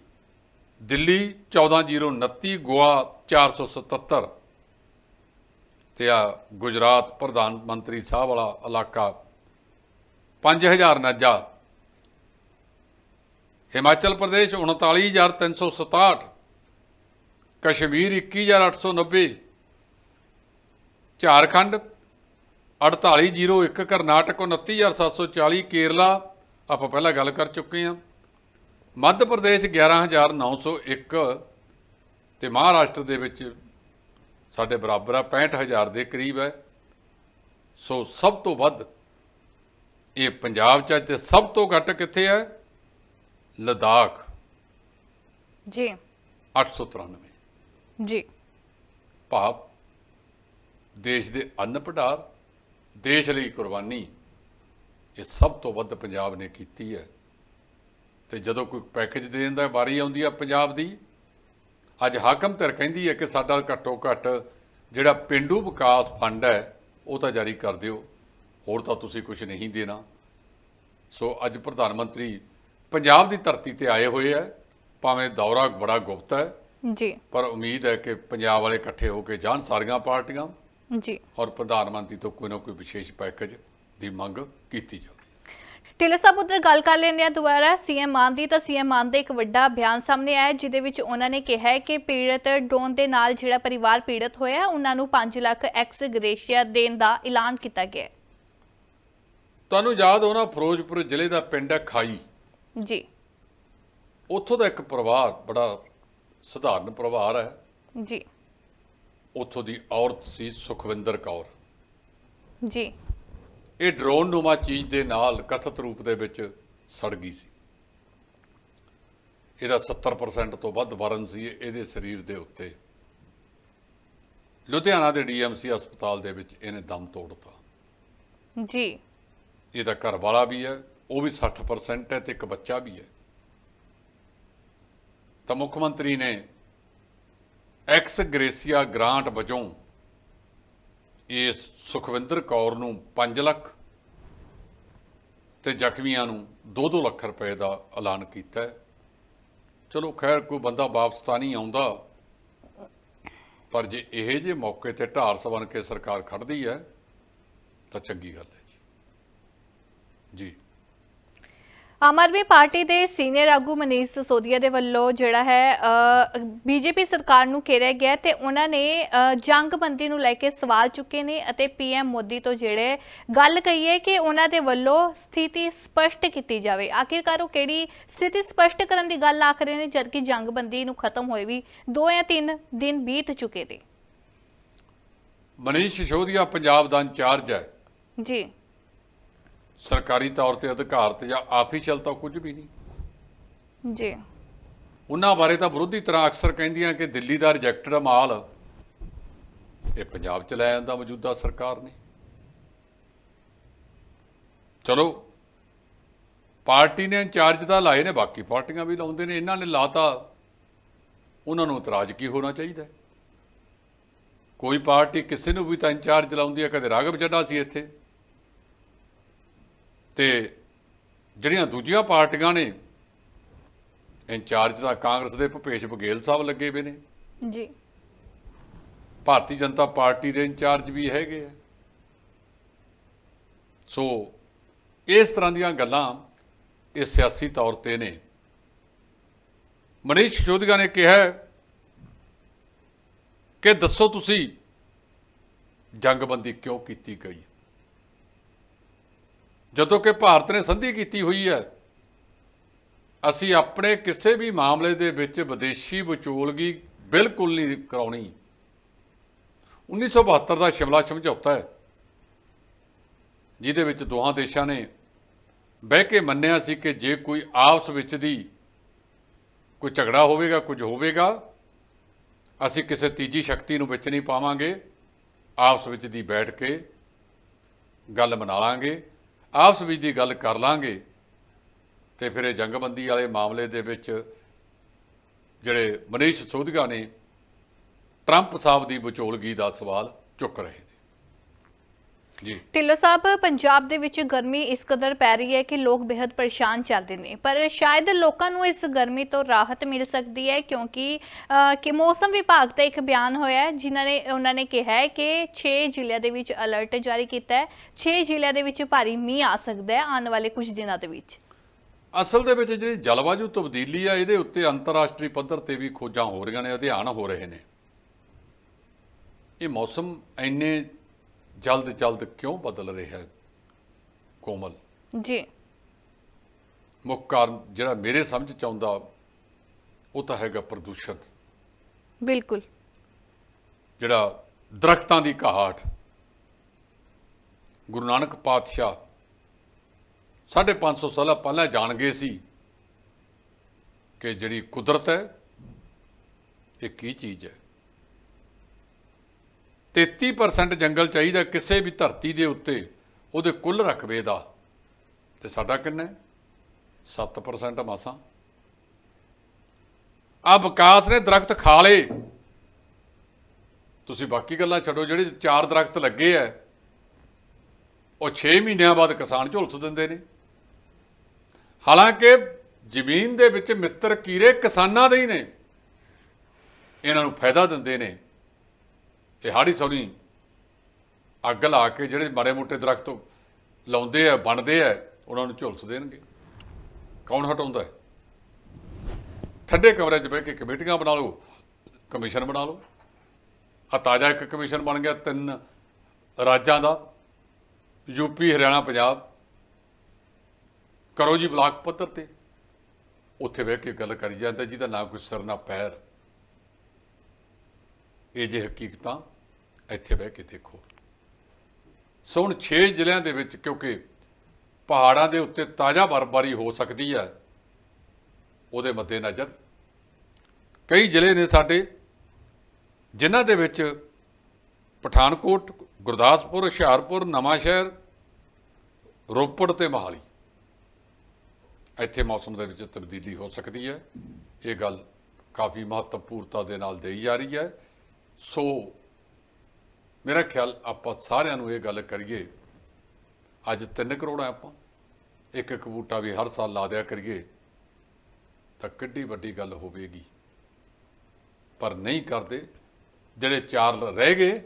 ਦਿੱਲੀ 14029 ਗੋਆ 477 ਤੇ ਆ ਗੁਜਰਾਤ ਪ੍ਰਧਾਨ ਮੰਤਰੀ ਸਾਹਿਬ ਵਾਲਾ ਇਲਾਕਾ 5049 ਹਿਮਾਚਲ ਪ੍ਰਦੇਸ਼ 39367 ਕਸ਼ਮੀਰ 21890 ਝਾਰਖੰਡ 4801 ਕਰਨਾਟਕ 29740 ਕੇਰਲਾ ਆਪਾਂ ਪਹਿਲਾਂ ਗੱਲ ਕਰ ਚੁੱਕੇ ਹਾਂ। ਮੱਧ ਪ੍ਰਦੇਸ਼ 11901 ਤੇ ਮਹਾਰਾਸ਼ਟਰ ਦੇ ਵਿੱਚ ਸਾਡੇ ਬਰਾਬਰ ਆ 65000 ਦੇ ਕਰੀਬ ਹੈ। ਸੋ ਸਭ ਤੋਂ ਵੱਧ ਇਹ ਪੰਜਾਬ ਚ ਤੇ ਸਭ ਤੋਂ ਘੱਟ ਕਿੱਥੇ ਹੈ? ਲਦਾਖ। ਜੀ। 893 ਜੀ। ਭਾਵ ਦੇਸ਼ ਦੇ ਅੰਨ ਭੰਡਾਰ ਦੇਸ਼ ਲਈ ਕੁਰਬਾਨੀ। ਇਹ ਸਭ ਤੋਂ ਵੱਧ ਪੰਜਾਬ ਨੇ ਕੀਤੀ ਹੈ। ਤੇ ਜਦੋਂ ਕੋਈ ਪੈਕੇਜ ਦੇਣ ਦਾ ਵਾਰੀ ਆਉਂਦੀ ਆ ਪੰਜਾਬ ਦੀ ਅੱਜ ਹਾਕਮ ਧਿਰ ਕਹਿੰਦੀ ਹੈ ਕਿ ਸਾਡਾ ਘੱਟੋ ਘੱਟ ਜਿਹੜਾ ਪਿੰਡੂ ਵਿਕਾਸ ਫੰਡ ਹੈ ਉਹ ਤਾਂ ਜਾਰੀ ਕਰ ਦਿਓ। ਹੋਰ ਤਾਂ ਤੁਸੀਂ ਕੁਝ ਨਹੀਂ ਦੇਣਾ। ਸੋ ਅੱਜ ਪ੍ਰਧਾਨ ਮੰਤਰੀ ਪੰਜਾਬ ਦੀ ਧਰਤੀ ਤੇ ਆਏ ਹੋਏ ਹੈ ਭਾਵੇਂ ਦੌਰਾ ਬੜਾ ਗੁਪਤ ਹੈ। ਜੀ। ਪਰ ਉਮੀਦ ਹੈ ਕਿ ਪੰਜਾਬ ਵਾਲੇ ਇਕੱਠੇ ਹੋ ਕੇ ਜਾਣ ਸਾਰੀਆਂ ਪਾਰਟੀਆਂ। ਜੀ। ਔਰ ਪ੍ਰਧਾਨ ਮੰਤਰੀ ਤੋਂ ਕੋਈ ਨਾ ਕੋਈ ਵਿਸ਼ੇਸ਼ ਪੈਕੇਜ। ਦੀ ਮੰਗ ਕੀਤੀ ਜਾਵੇ ਢਿੱਲੋਂ ਸਾਹਿਬ ਉਧਰ ਗੱਲ ਕਰ ਲੈਂਦੇ ਆ ਦੁਬਾਰਾ। ਸੀਐਮ ਮਾਨ ਦੀ ਤਾਂ ਸੀਐਮ ਮਾਨ ਦਾ ਇੱਕ ਵੱਡਾ ਬਿਆਨ ਸਾਹਮਣੇ ਆਇਆ ਜਿਹਦੇ ਵਿੱਚ ਉਹਨਾਂ ਨੇ ਕਿਹਾ ਹੈ ਕਿ ਪੀੜਤ ਡਰੋਨ ਦੇ ਨਾਲ ਜਿਹੜਾ ਪਰਿਵਾਰ ਪੀੜਤ ਹੋਇਆ ਉਹਨਾਂ ਨੂੰ 5 ਲੱਖ ਐਕਸ ਗ੍ਰੇਸ਼ੀਆ ਦੇਣ ਦਾ ਐਲਾਨ ਕੀਤਾ ਗਿਆ। ਤੁਹਾਨੂੰ ਯਾਦ ਹੋਣਾ ਫਿਰੋਜ਼ਪੁਰ ਜ਼ਿਲ੍ਹੇ ਦਾ ਪਿੰਡ ਹੈ ਖਾਈ। ਜੀ। ਉੱਥੋਂ ਦਾ ਇੱਕ ਪਰਿਵਾਰ ਬੜਾ ਸਧਾਰਨ ਪਰਿਵਾਰ ਹੈ। ਜੀ। ਉੱਥੋਂ ਦੀ ਔਰਤ ਸੀ ਸੁਖਵਿੰਦਰ ਕੌਰ। ਜੀ। ਇਹ ਡਰੋਨ ਨੂਮਾ ਚੀਜ਼ ਦੇ ਨਾਲ ਕਥਿਤ ਰੂਪ ਦੇ ਵਿੱਚ ਸੜ ਗਈ ਸੀ। ਇਹਦਾ 70% ਤੋਂ ਵੱਧ ਵਰਨ ਸੀ ਇਹਦੇ ਸਰੀਰ ਦੇ ਉੱਤੇ। ਲੁਧਿਆਣਾ ਦੇ ਡੀਐਮਸੀ ਹਸਪਤਾਲ ਦੇ ਵਿੱਚ ਇਹਨੇ ਦਮ ਤੋੜਤਾ। ਜੀ। ਇਹਦਾ ਘਰ ਵਾਲਾ ਵੀ ਹੈ ਉਹ ਵੀ 60% ਹੈ ਤੇ ਇੱਕ ਬੱਚਾ ਵੀ ਹੈ। ਤਾਂ ਮੁੱਖ ਮੰਤਰੀ ਨੇ ਐਕਸ ਗ੍ਰੇਸੀਆ ਗ੍ਰਾਂਟ ਵਜੋਂ ਇਸ ਸੁਖਵਿੰਦਰ ਕੌਰ ਨੂੰ 5 ਲੱਖ ਤੇ ਜ਼ਖਮੀਆਂ ਨੂੰ 2-2 ਲੱਖ ਰੁਪਏ ਦਾ ਐਲਾਨ ਕੀਤਾ ਚਲੋ ਖੈਰ, ਕੋਈ ਬੰਦਾ ਵਾਪਸ ਤਾਂ ਨਹੀਂ ਆਉਂਦਾ, ਪਰ ਜੇ ਇਹ ਜੇ ਮੌਕੇ ਤੇ ਢਾਰਸ ਬਣ ਕੇ ਸਰਕਾਰ ਖੜਦੀ ਹੈ, ਤਾਂ ਚੰਗੀ ਗੱਲ ਹੈ ਜੀ। ਜੀ। ਆਮ ਆਦਮੀ ਪਾਰਟੀ ਦੇ ਸੀਨੀਅਰ ਆਗੂ ਮਨੀਸ਼ ਸਿਸੋਦੀਆ ਦੇ ਵੱਲੋਂ ਜਿਹੜਾ ਹੈ ਬੀਜੇਪੀ ਸਰਕਾਰ ਨੂੰ ਘੇਰਿਆ ਗਿਆ ਤੇ ਉਹਨਾਂ ਨੇ ਅ, ਜੰਗਬੰਦੀ ਨੂੰ ਲੈ ਕੇ ਸਵਾਲ ਚੁੱਕੇ ਨੇ ਅਤੇ ਪੀਐਮ ਮੋਦੀ ਤੋਂ ਜਿਹੜੇ ਗੱਲ ਕਹੀ ਹੈ ਕਿ ਉਹਨਾਂ ਦੇ ਵੱਲੋਂ ਸਥਿਤੀ ਸਪਸ਼ਟ ਕੀਤੀ ਜਾਵੇ। ਆਖਿਰਕਾਰ ਉਹ ਕਿਹੜੀ ਸਥਿਤੀ ਸਪਸ਼ਟ ਕਰਨ ਦੀ ਗੱਲ ਆਖ ਰਹੇ ਨੇ ਜਦਕਿ ਜੰਗਬੰਦੀ ਨੂੰ ਖਤਮ ਹੋਏ ਵੀ 2 ਜਾਂ 3 ਦਿਨ ਬੀਤ ਚੁੱਕੇ ਨੇ। ਮਨੀਸ਼ ਸਿਸੋਦੀਆ ਪੰਜਾਬ ਦਾ ਇੰਚਾਰਜ ਹੈ। ਜੀ। ਸਰਕਾਰੀ ਤੌਰ ਤੇ ਅਧਿਕਾਰਤ ਜਾਂ ਆਫੀਸ਼ੀਅਲ ਤਾਂ ਕੁਝ ਵੀ ਨਹੀਂ। ਜੀ। ਉਹਨਾਂ ਬਾਰੇ ਤਾਂ ਵਿਰੋਧੀ ਤਰ੍ਹਾਂ ਅਕਸਰ ਕਹਿੰਦੀਆਂ ਕਿ ਦਿੱਲੀ ਦਾ ਰਿਜੈਕਟਡ ਮਾਲ। ਇਹ ਪੰਜਾਬ ਚ ਲੈ ਆਂਦਾ ਮੌਜੂਦਾ ਸਰਕਾਰ ਨੇ। ਚਲੋ ਪਾਰਟੀ ਨੇ ਇੰਚਾਰਜ ਤਾਂ ਲਾਏ ਨੇ ਬਾਕੀ ਪਾਰਟੀਆਂ ਵੀ ਲਾਉਂਦੇ ਨੇ। ਇਹਨਾਂ ਨੇ ਲਾਤਾ। ਉਹਨਾਂ ਨੂੰ ਇਤਰਾਜ਼ ਕੀ ਹੋਣਾ ਚਾਹੀਦਾ? ਕੋਈ ਪਾਰਟੀ ਕਿਸੇ ਨੂੰ ਵੀ ਤਾਂ ਇੰਚਾਰਜ ਲਾਉਂਦੀ ਹੈ ਕਦੇ ਰਾਘਵ ਚੱਡਾ ਸੀ ਇੱਥੇ। ਤੇ ਜਿਹੜੀਆਂ ਦੂਜੀਆਂ ਪਾਰਟੀਆਂ ਨੇ ਇੰਚਾਰਜ ਤਾਂ ਕਾਂਗਰਸ ਦੇ ਭੁਪੇਸ਼ ਬਘੇਲ ਸਾਹਿਬ ਲੱਗੇ ਹੋਏ ਨੇ। ਜੀ। ਭਾਰਤੀ ਜਨਤਾ ਪਾਰਟੀ ਦੇ ਇੰਚਾਰਜ ਵੀ ਹੈਗੇ ਆ। ਸੋ ਇਸ ਤਰ੍ਹਾਂ ਦੀਆਂ ਗੱਲਾਂ ਇਹ ਸਿਆਸੀ ਤੌਰ ਤੇ ਨੇ। ਮਨੀਸ਼ ਸਿਸੋਦੀਆ ਨੇ ਕਿਹਾ ਕਿ ਦੱਸੋ ਤੁਸੀਂ ਜੰਗਬੰਦੀ ਕਿਉਂ ਕੀਤੀ ਗਈ? ਜਦੋਂ ਕਿ ਭਾਰਤ ਨੇ ਸੰਧੀ ਕੀਤੀ ਹੋਈ ਹੈ, ਅਸੀਂ ਆਪਣੇ ਕਿਸੇ ਵੀ ਮਾਮਲੇ ਦੇ ਵਿੱਚ ਵਿਦੇਸ਼ੀ ਵਿਚੋਲਗੀ ਬਿਲਕੁਲ ਨਹੀਂ ਕਰਾਉਣੀ। 1972 ਦਾ ਸ਼ਿਮਲਾ ਸਮਝੌਤਾ ਹੈ, ਜਿਹਦੇ ਵਿੱਚ ਦੋਹਾਂ ਦੇਸ਼ਾਂ ਨੇ ਬਹਿ ਕੇ ਮੰਨਿਆ ਸੀ ਕਿ ਜੇ ਕੋਈ ਆਪਸ ਵਿੱਚ ਦੀ ਕੋਈ ਝਗੜਾ ਹੋਵੇਗਾ, ਕੁਝ ਹੋਵੇਗਾ, ਅਸੀਂ ਕਿਸੇ ਤੀਜੀ ਸ਼ਕਤੀ ਨੂੰ ਵਿੱਚ ਨਹੀਂ ਪਾਵਾਂਗੇ, ਆਪਸ ਵਿੱਚ ਦੀ ਬੈਠ ਕੇ ਗੱਲ ਮਨਾ ਲਾਂਗੇ। ਆਪਸ ਵਿੱਚ ਦੀ ਗੱਲ ਕਰ ਲਾਂਗੇ ਤੇ ਫਿਰ ਇਹ ਜੰਗਬੰਦੀ ਵਾਲੇ ਮਾਮਲੇ ਦੇ ਵਿੱਚ ਜਿਹੜੇ ਮਨੀਸ਼ ਸਿਸੋਦੀਆ ਨੇ ਟਰੰਪ ਸਾਹਿਬ ਦੀ ਵਿਚੋਲਗੀ ਦਾ ਸਵਾਲ ਚੁੱਕ ਰਹੇ ਨੇ। ਢਿੱਲੋਂ ਸਾਹਿਬ ਪੰਜਾਬ ਦੇ ਵਿੱਚ ਗਰਮੀ ਇਸ ਕਦਰ ਪੈ ਰਹੀ ਹੈ ਕਿ ਲੋਕ ਬੇहद ਪਰੇਸ਼ਾਨ ਚੱਲਦੇ ਨੇ। ਪਰ ਸ਼ਾਇਦ ਲੋਕਾਂ ਨੂੰ ਇਸ ਗਰਮੀ ਤੋਂ ਰਾਹਤ ਮਿਲ ਸਕਦੀ ਹੈ ਕਿਉਂਕਿ ਕਿ ਮੌਸਮ ਵਿਭਾਗ ਦਾ ਇੱਕ ਬਿਆਨ ਹੋਇਆ ਹੈ ਜਿਨ੍ਹਾਂ ਨੇ ਉਹਨਾਂ ਨੇ ਕਿਹਾ ਹੈ ਕਿ 6 ਜ਼ਿਲ੍ਹਿਆਂ ਦੇ ਵਿੱਚ ਅਲਰਟ ਜਾਰੀ ਕੀਤਾ ਹੈ। 6 ਜ਼ਿਲ੍ਹਿਆਂ ਦੇ ਵਿੱਚ ਭਾਰੀ ਮੀਂਹ ਆ ਸਕਦਾ ਹੈ ਆਉਣ ਵਾਲੇ ਕੁਝ ਦਿਨਾਂ ਦੇ ਵਿੱਚ। ਅਸਲ ਦੇ ਵਿੱਚ ਜਿਹੜੀ ਜਲਵਾਯੂ ਤਬਦੀਲੀ ਆ ਇਹਦੇ ਉੱਤੇ ਅੰਤਰਰਾਸ਼ਟਰੀ ਪੱਧਰ ਤੇ ਵੀ ਖੋਜਾਂ ਹੋ ਰਹੀਆਂ ਨੇ ਅਧਿਐਨ ਹੋ ਰਹੇ ਨੇ। ਇਹ ਮੌਸਮ ਇੰਨੇ ਜਲਦ ਜਲਦ ਕਿਉਂ ਬਦਲ ਰਿਹਾ ਹੈ? ਕੋਮਲ। ਜੀ। ਮੁੱਖ ਕਾਰਨ ਜਿਹੜਾ ਮੇਰੇ ਸਮਝ ਚ ਆਉਂਦਾ ਉਹ ਤਾਂ ਹੈਗਾ ਪ੍ਰਦੂਸ਼ਣ। ਬਿਲਕੁਲ। ਜਿਹੜਾ ਦਰਖਤਾਂ ਦੀ ਘਾਟ ਗੁਰੂ ਨਾਨਕ ਪਾਤਸ਼ਾਹ 550 ਸਾਲਾਂ ਪਹਿਲਾਂ ਜਾਣ ਗਏ ਸੀ ਕਿ ਜਿਹੜੀ ਕੁਦਰਤ ਹੈ ਇਹ ਕੀ ਚੀਜ਼ ਹੈ? 33% ਜੰਗਲ ਚਾਹੀਦਾ ਕਿਸੇ ਵੀ ਧਰਤੀ ਦੇ ਉੱਤੇ, ਉਹਦੇ ਕੁੱਲ ਰਕਬੇ ਦਾ। ਤੇ ਸਾਡਾ ਕਿੰਨਾ ਹੈ? 7% ਮਾਸਾ। ਆ ਵਿਕਾਸ ਨੇ ਦਰਖਤ ਖਾ ਲਏ। ਤੁਸੀਂ ਬਾਕੀ ਗੱਲਾਂ ਛੱਡੋ, ਜਿਹੜੇ ਚਾਰ ਦਰਖਤ ਲੱਗੇ ਐ ਉਹ 6 ਮਹੀਨਿਆਂ ਬਾਅਦ ਕਿਸਾਨ ਝੁਲਸ ਦਿੰਦੇ ਨੇ। ਹਾਲਾਂਕਿ ਜ਼ਮੀਨ ਦੇ ਵਿੱਚ ਮਿੱਤਰ ਕੀੜੇ ਕਿਸਾਨਾਂ ਦੇ ਹੀ ਨੇ। ਇਹਨਾਂ ਨੂੰ ਫਾਇਦਾ ਦਿੰਦੇ ਨੇ। ਇਹ ਹਾੜੀ ਸੌਣੀ। ਅੱਗ ਲਾ ਕੇ ਜਿਹੜੇ ਮਾੜੇ ਮੋਟੇ ਦਰਖਤ ਲਾਉਂਦੇ ਆ, ਬਣਦੇ ਆ, ਉਹਨਾਂ ਨੂੰ ਝੁਲਸ ਦੇਣਗੇ। ਕੌਣ ਹਟਾਉਂਦਾ ਹੈ? ਠੰਡੇ ਕਮਰੇ 'ਚ ਬਹਿ ਕੇ ਕਮੇਟੀਆਂ ਬਣਾ ਲਓ, ਕਮਿਸ਼ਨ ਬਣਾ ਲਓ। ਆ ਤਾਜ਼ਾ ਇੱਕ ਕਮਿਸ਼ਨ ਬਣ ਗਿਆ, ਤਿੰਨ ਰਾਜਾਂ ਦਾ ਯੂਪੀ ਹਰਿਆਣਾ, ਪੰਜਾਬ। ਕਰੋ ਜੀ ਬਲਾਕ ਪੱਧਰ ਤੇ। ਉੱਥੇ ਬਹਿ ਕੇ ਗੱਲ ਕਰੀ ਜਾਂਦਾ, ਜਿਹਦਾ ਨਾ ਕੋਈ ਸਿਰ ਨਾ ਪੈਰ। ਇਹ ਜੇ ਹਕੀਕਤਾਂ ਇੱਥੇ ਬਹਿ ਕੇ ਦੇਖੋ। ਸੋ ਹੁਣ 6 ਜ਼ਿਲ੍ਹਿਆਂ ਦੇ ਵਿੱਚ, ਕਿਉਂਕਿ ਪਹਾੜਾਂ ਦੇ ਉੱਤੇ ਤਾਜ਼ਾ ਬਰਫ਼ਬਾਰੀ ਹੋ ਸਕਦੀ ਹੈ, ਉਹਦੇ ਮੱਦੇ ਨਜ਼ਰ ਕਈ ਜ਼ਿਲ੍ਹੇ ਨੇ ਸਾਡੇ ਜਿਨ੍ਹਾਂ ਦੇ ਵਿੱਚ ਪਠਾਨਕੋਟ, ਗੁਰਦਾਸਪੁਰ, ਹੁਸ਼ਿਆਰਪੁਰ, ਨਵਾਂਸ਼ਹਿਰ, ਰੋਪੜ ਤੇ ਮੋਹਾਲੀ। ਇੱਥੇ ਮੌਸਮ ਦੇ ਵਿੱਚ ਤਬਦੀਲੀ ਹੋ ਸਕਦੀ ਹੈ। ਇਹ ਗੱਲ ਕਾਫੀ ਮਹੱਤਵਪੂਰਤਾ ਦੇ ਨਾਲ ਦੇਈ ਜਾ ਰਹੀ ਹੈ। ਸੋ ਮੇਰਾ ਖਿਆਲ ਆਪਾਂ ਸਾਰਿਆਂ ਨੂੰ ਇਹ ਗੱਲ ਕਰੀਏ, ਅੱਜ 3 ਕਰੋੜ ਆ ਆਪਾਂ, ਇੱਕ ਇੱਕ ਬੂਟਾ ਵੀ ਹਰ ਸਾਲ ਲਾ ਦਿਆ ਕਰੀਏ, ਤਾਂ ਕਿੱਡੀ ਵੱਡੀ ਗੱਲ ਹੋਵੇਗੀ। ਪਰ ਨਹੀਂ ਕਰਦੇ, ਜਿਹੜੇ ਚਾਰ ਰਹਿ ਗਏ,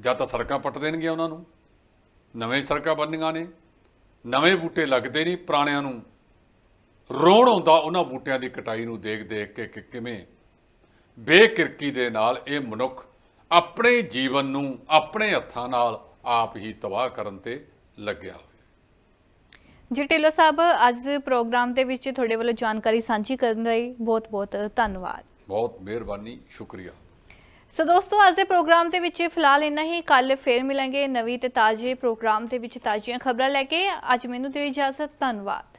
ਜਾਂ ਤਾਂ ਸੜਕਾਂ ਪੱਟ ਦੇਣਗੇ ਉਹਨਾਂ ਨੂੰ, ਨਵੇਂ ਸੜਕਾਂ ਬੰਨੀਆਂ ਨੇ, ਨਵੇਂ ਬੂਟੇ ਲੱਗਦੇ ਨਹੀਂ ਪੁਰਾਣਿਆਂ ਨੂੰ, ਰੋਣ ਆਉਂਦਾ ਉਹਨਾਂ ਬੂਟਿਆਂ ਦੀ ਕਟਾਈ ਨੂੰ ਦੇਖ ਦੇਖ ਕੇ ਕਿ ਕਿਵੇਂ ਬੇਕਿਰਕੀ ਦੇ ਨਾਲ ਇਹ ਮਨੁੱਖ ਆਪਣੇ ਜੀਵਨ ਨੂੰ ਆਪਣੇ ਹੱਥਾਂ ਨਾਲ ਆਪ ਹੀ ਤਬਾਹ ਕਰਨ ਤੇ ਲੱਗਿਆ ਹੋਇਆ। ਜੀ ਢਿੱਲੋਂ ਸਾਹਿਬ ਅੱਜ ਪ੍ਰੋਗਰਾਮ ਦੇ ਵਿੱਚ ਤੁਹਾਡੇ ਵੱਲੋਂ ਜਾਣਕਾਰੀ ਸਾਂਝੀ ਕਰਨ ਲਈ ਬਹੁਤ-ਬਹੁਤ ਧੰਨਵਾਦ। ਬਹੁਤ ਮਿਹਰਬਾਨੀ ਸ਼ੁਕਰੀਆ। ਸੋ ਦੋਸਤੋ ਅੱਜ ਦੇ ਪ੍ਰੋਗਰਾਮ ਦੇ ਵਿੱਚ ਫਿਲਹਾਲ ਇੰਨਾ ਹੀ। ਕੱਲ ਫੇਰ ਮਿਲਾਂਗੇ ਨਵੀਂ ਤੇ ਤਾਜ਼ੇ ਪ੍ਰੋਗਰਾਮ ਦੇ ਵਿੱਚ ਤਾਜ਼ੀਆਂ ਖਬਰਾਂ ਲੈ ਕੇ। ਅੱਜ ਮੈਨੂੰ ਦਿਓ ਇਜਾਜ਼ਤ ਧੰਨਵਾਦ।